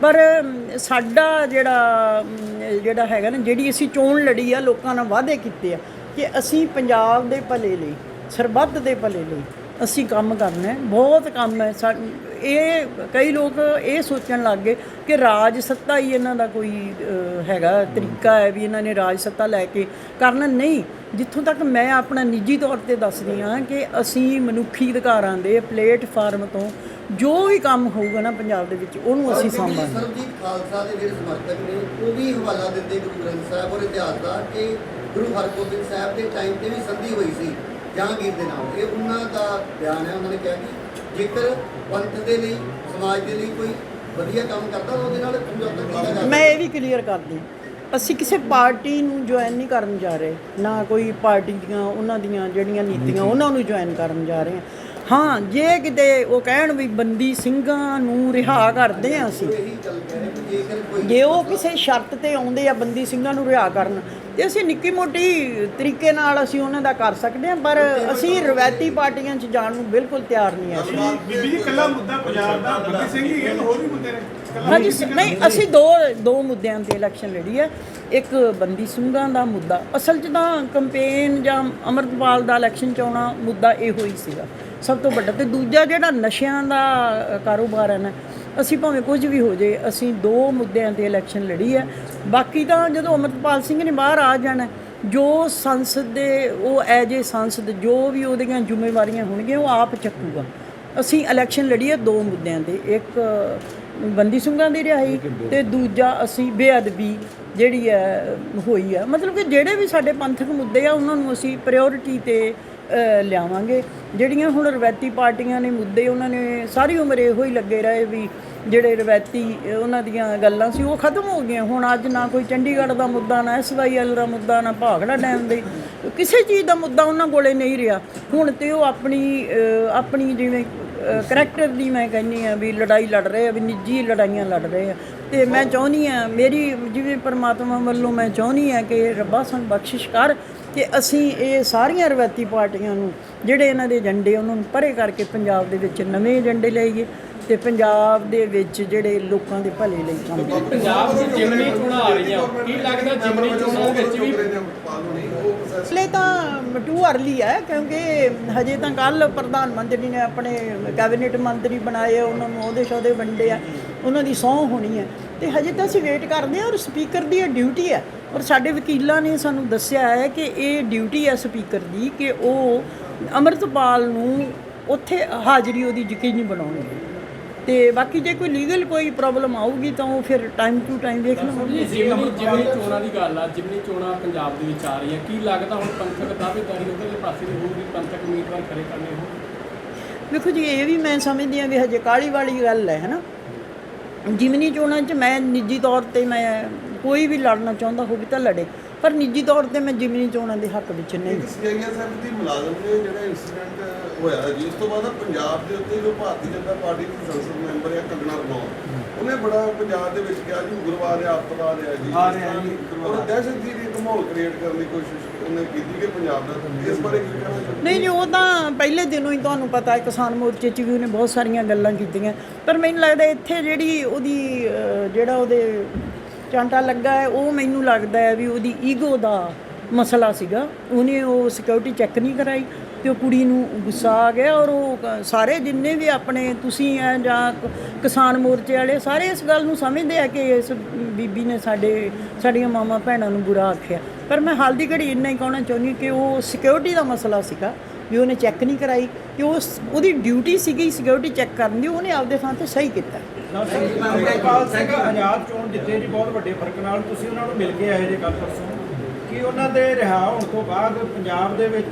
ਪਰ ਸਾਡਾ ਜਿਹੜਾ ਜਿਹੜਾ ਹੈਗਾ ਨਾ, ਜਿਹੜੀ ਅਸੀਂ ਚੋਣ ਲੜੀ ਆ, ਲੋਕਾਂ ਨਾਲ ਵਾਅਦੇ ਕੀਤੇ ਆ ਕਿ ਅਸੀਂ ਪੰਜਾਬ ਦੇ ਭਲੇ ਲਈ, ਸਰਬੱਤ ਦੇ ਭਲੇ ਲਈ ਅਸੀਂ ਕੰਮ ਕਰਨਾ ਬਹੁਤ ਕੰਮ ਹੈ ਇਹ ਕਈ ਲੋਕ ਇਹ ਸੋਚਣ ਲੱਗ ਗਏ ਕਿ ਰਾਜ ਸੱਤਾ ਹੀ ਇਹਨਾਂ ਦਾ ਕੋਈ ਹੈਗਾ ਤਰੀਕਾ ਹੈ ਵੀ ਇਹਨਾਂ ਨੇ ਰਾਜ ਸੱਤਾ ਲੈ ਕੇ ਕਰਨਾ। ਨਹੀਂ ਜਿੱਥੋਂ ਤੱਕ ਮੈਂ ਆਪਣਾ ਨਿੱਜੀ ਤੌਰ ਤੇ ਦੱਸਦੀ ਹਾਂ ਕਿ ਅਸੀਂ ਮਨੁੱਖੀ ਅਧਿਕਾਰਾਂ ਦੇ ਪਲੇਟਫਾਰਮ ਤੋਂ ਜੋ ਵੀ ਕੰਮ ਹੋਊਗਾ ਨਾ ਪੰਜਾਬ ਦੇ ਵਿੱਚ ਉਹਨੂੰ ਅਸੀਂ ਸਾਂਭਾਂਗੇ। ਸਰਬਜੀਤ ਖਾਲਸਾ ਦੇ ਜਿਹੜੇ ਸਮਰਥਕ ਨੇ ਉਹ ਵੀ ਹਵਾਲਾ ਦਿੰਦੇ ਗੁਰੂ ਗ੍ਰੰਥ ਸਾਹਿਬ ਔਰ ਇਤਿਹਾਸ ਦਾ ਕਿ ਗੁਰੂ ਹਰਗੋਬਿੰਦ ਸਾਹਿਬ ਦੇ ਟਾਈਮ ਤੇ ਵੀ ਸੰਧੀ ਹੋਈ ਸੀ। ਜਹਾਂਗੀਰ ਦੇ ਨਾਲ। ਇਹ ਉਹਨਾਂ ਦਾ ਬਿਆਨ ਹੈ ਉਹਨਾਂ ਨੇ ਕਿਹਾ ਕਿ ਜੇਕਰ ਪੰਥ ਦੇ ਲਈ ਸਮਾਜ ਦੇ ਲਈ ਕੋਈ ਵਧੀਆ ਕੰਮ ਕਰਦਾ ਤਾਂ ਉਹਦੇ ਨਾਲ ਸਮਝੌਤਾ ਕੀਤਾ ਜਾ ਸਕਦਾ। ਮੈਂ ਇਹ ਵੀ ਕਲੀਅਰ ਕਰਦੀ। ਅਸੀਂ ਕਿਸੇ ਪਾਰਟੀ ਨੂੰ ਜੁਆਇਨ ਨਹੀਂ ਕਰਨ ਜਾ ਰਹੇ। ਨਾ ਕੋਈ ਪਾਰਟੀ ਦੀਆਂ ਉਹਨਾਂ ਦੀਆਂ ਜਿਹੜੀਆਂ ਨੀਤੀਆਂ ਉਹਨਾਂ ਨੂੰ ਜੁਆਇਨ ਕਰਨ ਜਾ ਰਹੇ ਹਾਂ। ਹਾਂ ਜੇ ਕਿਤੇ ਉਹ ਕਹਿਣ ਵੀ ਬੰਦੀ ਸਿੰਘਾਂ ਨੂੰ ਰਿਹਾ ਕਰਦੇ ਆ ਅਸੀਂ। ਜੇ ਉਹ ਕਿਸੇ ਸ਼ਰਤ ਤੇ ਆਉਂਦੇ ਆ ਬੰਦੀ ਸਿੰਘਾਂ ਨੂੰ ਰਿਹਾ ਕਰਨ ਤੇ ਅਸੀਂ ਨਿੱਕੀ ਮੋਟੀ ਤਰੀਕੇ ਨਾਲ ਅਸੀਂ ਉਹਨਾਂ ਦਾ ਕਰ ਸਕਦੇ ਹਾਂ ਪਰ ਅਸੀਂ ਰਵਾਇਤੀ ਪਾਰਟੀਆਂ 'ਚ ਜਾਣ ਨੂੰ ਬਿਲਕੁਲ ਤਿਆਰ ਨਹੀਂ ਹਾਂ ਬੀਬੀ ਜੀ ਕੱਲਾ ਮੁੱਦਾ ਪੰਜਾਬ ਦਾ ਬੰਦੀ ਸਿੰਘ ਹੀ ਹੈ ਹੋਰ ਵੀ ਮੁੱਦੇ ਨੇ। ਹਾਂਜੀ ਨਹੀਂ ਅਸੀਂ ਦੋ ਦੋ ਮੁੱਦਿਆਂ ਤੇ ਇਲੈਕਸ਼ਨ ਲੜੀ ਹੈ। ਇੱਕ ਬੰਦੀ ਸਿੰਘਾਂ ਦਾ ਮੁੱਦਾ। ਅਸਲ 'ਚ ਤਾਂ ਕੰਪੇਨ ਜਾਂ ਅਮਰਤਪਾਲ ਦਾ ਇਲੈਕਸ਼ਨ 'ਚ ਆਉਣਾ ਮੁੱਦਾ ਇਹੋ ਹੀ ਸੀਗਾ। ਸਭ ਤੋਂ ਵੱਡਾ ਤੇ ਦੂਜਾ ਜਿਹੜਾ ਨਸ਼ਿਆਂ ਦਾ ਕਾਰੋਬਾਰ ਹੈ ਨਾ, ਅਸੀਂ ਭਾਵੇਂ ਕੁਝ ਵੀ ਹੋ ਜੇ, ਅਸੀਂ ਦੋ ਮੁੱਦਿਆਂ ਤੇ ਇਲੈਕਸ਼ਨ ਲੜੀ ਹੈ। ਬਾਕੀ ਤਾਂ ਜਦੋਂ ਅਮਰਤਪਾਲ ਸਿੰਘ ਨੇ ਬਾਹਰ ਆ ਜਾਣਾ, ਜੋ ਸੰਸਦ ਦੇ, ਉਹ ਐਜ ਏ ਸੰਸਦ ਜੋ ਵੀ ਉਹਦੀਆਂ ਜ਼ਿੰਮੇਵਾਰੀਆਂ ਹੋਣਗੀਆਂ, ਉਹ ਆਪ ਚੱਕੂਗਾ। ਅਸੀਂ ਇਲੈਕਸ਼ਨ ਲੜੀ ਹੈ ਦੋ ਮੁੱਦਿਆਂ ਤੇ, ਇੱਕ ਬੰਦੀ ਸਿੰਘਾਂ ਦੀ ਰਿਹਾਈ ਤੇ ਦੂਜਾ ਅਸੀਂ ਬੇਅਦਬੀ ਜਿਹੜੀ ਹੈ, ਹੋਈ ਹੈ। ਮਤਲਬ ਕਿ ਜਿਹੜੇ ਵੀ ਸਾਡੇ ਪੰਥਕ ਮੁੱਦੇ ਆ, ਉਹਨਾਂ ਨੂੰ ਅਸੀਂ ਪ੍ਰਾਇੋਰਟੀ ਤੇ ਲਿਆਵਾਂਗੇ। ਜਿਹੜੀਆਂ ਹੁਣ ਰਵਾਇਤੀ ਪਾਰਟੀਆਂ ਨੇ ਮੁੱਦੇ, ਉਹਨਾਂ ਨੇ ਸਾਰੀ ਉਮਰ ਇਹੋ ਹੀ ਲੱਗੇ ਰਹੇ ਵੀ ਜਿਹੜੇ ਰਵਾਇਤੀ ਉਹਨਾਂ ਦੀਆਂ ਗੱਲਾਂ ਸੀ, ਉਹ ਖਤਮ ਹੋ ਗਈਆਂ। ਹੁਣ ਅੱਜ ਨਾ ਕੋਈ ਚੰਡੀਗੜ੍ਹ ਦਾ ਮੁੱਦਾ, ਨਾ ਐਸਵਾਈਐਲ ਦਾ ਮੁੱਦਾ, ਨਾ ਭਾਗੜਾ ਡੈਮ ਦੇ। ਕਿਸੇ ਚੀਜ਼ ਦਾ ਮੁੱਦਾ ਉਹਨਾਂ ਕੋਲੇ ਨਹੀਂ ਰਿਹਾ। ਹੁਣ ਤੇ ਉਹ ਆਪਣੀ ਆਪਣੀ ਜਿਵੇਂ ਕਰੈਕਟਰ ਦੀ ਮੈਂ ਕਹਿੰਨੀ ਆ ਵੀ ਲੜਾਈ ਲੜ ਰਹੇ ਆ, ਵੀ ਨਿੱਜੀ ਲੜਾਈਆਂ ਲੜ ਰਹੇ ਆ। ਤੇ ਮੈਂ ਚਾਹੁੰਦੀ ਆ ਮੇਰੀ ਜਿਵੇਂ ਪਰਮਾਤਮਾ ਵੱਲੋਂ ਮੈਂ ਚਾਹੁੰਦੀ ਆ ਕਿ ਰੱਬਾ ਸਾਨੂੰ ਬਖਸ਼ਿਸ਼ ਕਰ। ਕਿ ਅਸੀਂ ਇਹ ਸਾਰੀਆਂ ਰਵਾਇਤੀ ਪਾਰਟੀਆਂ ਨੂੰ ਜਿਹੜੇ ਇਹਨਾਂ ਦੇ ਏਜੰਡੇ ਉਹਨਾਂ ਨੂੰ ਪਰੇ ਕਰਕੇ ਪੰਜਾਬ ਦੇ ਵਿੱਚ ਨਵੇਂ ਏਜੰਡੇ ਲਿਆਈਏ ਤੇ ਪੰਜਾਬ ਦੇ ਵਿੱਚ ਜਿਹੜੇ ਲੋਕਾਂ ਦੇ ਭਲੇ ਲਈ ਕੰਮ ਕਰੀਏ ਪੰਜਾਬ ਦੀ ਜਿਮਨੀ ਚੋਣਾਂ ਆ ਰਹੀਆਂ ਕੀ ਲੱਗਦਾ ਜਿਮਨੀ ਚੋਣਾਂ ਵਿੱਚ ਵੀ ਹਲੇ ਤਾਂ ਟੂ ਅਰਲੀ ਹੈ ਕਿਉਂਕਿ ਹਜੇ ਤਾਂ ਕੱਲ ਪ੍ਰਧਾਨ ਮੰਤਰੀ ਨੇ ਆਪਣੇ ਕੈਬਨਿਟ ਮੰਤਰੀ ਬਣਾਏ ਉਹਨਾਂ ਨੂੰ ਉਹਦੇ ਸਹੁਦੇ ਵੰਡੇ ਆ ਉਹਨਾਂ ਦੀ ਸਹੁੰ ਹੋਣੀ ਹੈ। ਤੇ ਹਜੇ ਤਾਂ ਅਸੀਂ ਵੇਟ ਕਰਦੇ ਹਾਂ ਔਰ ਸਪੀਕਰ ਦੀ ਇਹ ਡਿਊਟੀ ਹੈ। ਔਰ ਸਾਡੇ ਵਕੀਲਾਂ ਨੇ ਸਾਨੂੰ ਦੱਸਿਆ ਹੈ ਕਿ ਇਹ ਡਿਊਟੀ ਹੈ ਸਪੀਕਰ ਦੀ ਕਿ ਉਹ ਅੰਮ੍ਰਿਤਪਾਲ ਨੂੰ ਉੱਥੇ ਹਾਜ਼ਰੀ ਉਹਦੀ ਯਕੀਨੀ ਬਣਾਉਣਗੇ ਤੇ ਬਾਕੀ ਜੇ ਕੋਈ ਲੀਗਲ ਕੋਈ ਪ੍ਰੋਬਲਮ ਆਊਗੀ ਤਾਂ ਉਹ ਫਿਰ ਟਾਈਮ ਟੂ ਟਾਈਮ ਵੇਖ ਲਵਾਂਗੇ। ਜਿਮਨੀ ਚੋਣਾਂ ਦੀ ਗੱਲ ਆ ਜਿਮਨੀ ਚੋਣਾਂ ਪੰਜਾਬ ਦੇ ਵਿੱਚ ਆ ਰਹੀਆਂ ਕੀ ਲੱਗਦਾ ਹੁਣ ਪੰਥਕ ਦਾਅਵੇਦਾਰੀ ਉਧਰਲੇ ਪਾਸੇ ਦੀ ਹੋਊਗੀ ਪੰਥਕ ਉਮੀਦਵਾਰ ਖੜੇ ਕਰਨੇ ਹੋਣ ਵੇਖੋ ਜੀ ਇਹ ਵੀ ਮੈਂ ਸਮਝਦੀ ਹਾਂ ਵੀ ਹਜੇ ਕਾਲੀ ਵਾਲੀ ਗੱਲ ਹੈ ਹਨਾ ਜਿਮਨੀ ਚੋਣਾਂ 'ਚ ਮੈਂ ਨਿੱਜੀ ਤੌਰ ਤੇ ਮੈਂ ਕੋਈ ਵੀ ਲੜਨਾ ਚਾਹੁੰਦਾ ਹੋਵੇ ਤਾਂ ਲੜੇ ਪਰ ਨਿੱਜੀ ਤੌਰ ਤੇ ਮੈਂ ਜਿਮਨੀ ਚੋਣਾਂ ਦੇ ਹੱਕ ਵਿੱਚ ਨਹੀਂ। ਇੱਕ ਸੀਆਈਐਸਐਫ ਦੀ ਮੁਲਾਜ਼ਮ ਨੇ ਜਿਹੜਾ ਇਨਸੀਡੈਂਟ ਹੋਇਆ ਜੀ ਉਸ ਤੋਂ ਬਾਅਦ ਪੰਜਾਬ ਦੇ ਉੱਤੇ ਜੋ ਭਾਰਤੀ ਜਨਤਾ ਪਾਰਟੀ ਦੀ ਸੰਸਦ ਮੈਂਬਰ ਹੈ ਕੰਗਣਾ ਰਣੌਤ। ਉਹਨੇ ਬੜਾ ਪੰਜਾਬ ਦੇ ਵਿੱਚ ਕਿਹਾ ਜੀ ਉਗਰਵਾਦ ਹੈ ਅੱਤਵਾਦ ਹੈ ਜੀ। ਆ ਰਿਹਾ ਜੀ, ਔਰ ਦਹਿਸ਼ਤ ਦੀ ਇੱਕ ਮਾਹੌਲ ਕ੍ਰੀਏਟ ਕਰਨ ਦੀ ਕੋਸ਼ਿਸ਼ ਉਹਨੇ ਕੀਤੀ ਕਿ ਪੰਜਾਬ ਦਾ ਇਸ ਬਾਰੇ ਕੀ ਕਹਿਣਾ ਚਾਹੁੰਦੇ? ਨਹੀਂ ਜੀ ਉਹ ਤਾਂ ਪਹਿਲੇ ਦਿਨੋਂ ਹੀ ਤੁਹਾਨੂੰ ਪਤਾ ਹੈ ਕਿਸਾਨ ਮੋਰਚੇ 'ਚ ਵੀ ਉਹਨੇ ਬਹੁਤ ਸਾਰੀਆਂ ਗੱਲਾਂ ਕੀਤੀਆਂ। ਪਰ ਮੈਨੂੰ ਲੱਗਦਾ ਇੱਥੇ ਜਿਹੜੀ ਉਹਦੀ ਜਿਹੜਾ ਉਹਦੇ ਚਾਂਟਾ ਲੱਗਾ ਹੈ ਉਹ ਮੈਨੂੰ ਲੱਗਦਾ ਹੈ ਵੀ ਉਹਦੀ ਈਗੋ ਦਾ ਮਸਲਾ ਸੀਗਾ। ਉਹਨੇ ਉਹ ਸਿਕਿਉਰਿਟੀ ਚੈੱਕ ਨਹੀਂ ਕਰਾਈ। ਤੇ ਉਹ ਕੁੜੀ ਨੂੰ ਗੁੱਸਾ ਆ ਗਿਆ ਔਰ ਉਹ ਸਾਰੇ ਜਿੰਨੇ ਵੀ ਆਪਣੇ ਤੁਸੀਂ ਆ ਜਾਂ ਕਿਸਾਨ ਮੋਰਚੇ ਵਾਲੇ ਸਾਰੇ ਇਸ ਗੱਲ ਨੂੰ ਸਮਝਦੇ ਆ ਕਿ ਇਸ ਬੀਬੀ ਨੇ ਸਾਡੇ ਸਾਡੀਆਂ ਮਾਮਾ ਭੈਣਾਂ ਨੂੰ ਬੁਰਾ ਆਖਿਆ। ਪਰ ਮੈਂ ਹਾਲ ਦੀ ਘੜੀ ਇੰਨਾ ਹੀ ਕਹਿਣਾ ਚਾਹੁੰਦੀ ਕਿ ਉਹ ਸਿਕਿਉਰਿਟੀ ਦਾ ਮਸਲਾ ਸੀਗਾ ਵੀ ਉਹਨੇ ਚੈੱਕ ਨਹੀਂ ਕਰਾਈ ਕਿ ਉਸ ਉਹਦੀ ਡਿਊਟੀ ਸੀਗੀ ਸਿਕਿਉਰਿਟੀ ਚੈੱਕ ਕਰਨ ਦੀ ਉਹਨੇ ਆਪਦੇ ਥਾਂ ਤੇ ਸਹੀ ਕੀਤਾ। ਅੰਮ੍ਰਿਤਪਾਲ ਸਿੰਘ ਆਜ਼ਾਦ ਚੋਣ ਜਿੱਤੇ ਜੀ ਬਹੁਤ ਵੱਡੇ ਫ਼ਰਕ ਨਾਲ ਤੁਸੀਂ ਉਹਨਾਂ ਨੂੰ ਮਿਲ ਕੇ ਆਏ ਜੇ ਕੱਲ ਪਰਸੋਂ ਕਿ ਉਹਨਾਂ ਦੇ ਰਿਹਾ ਹੋਣ ਤੋਂ ਬਾਅਦ ਪੰਜਾਬ ਦੇ ਵਿੱਚ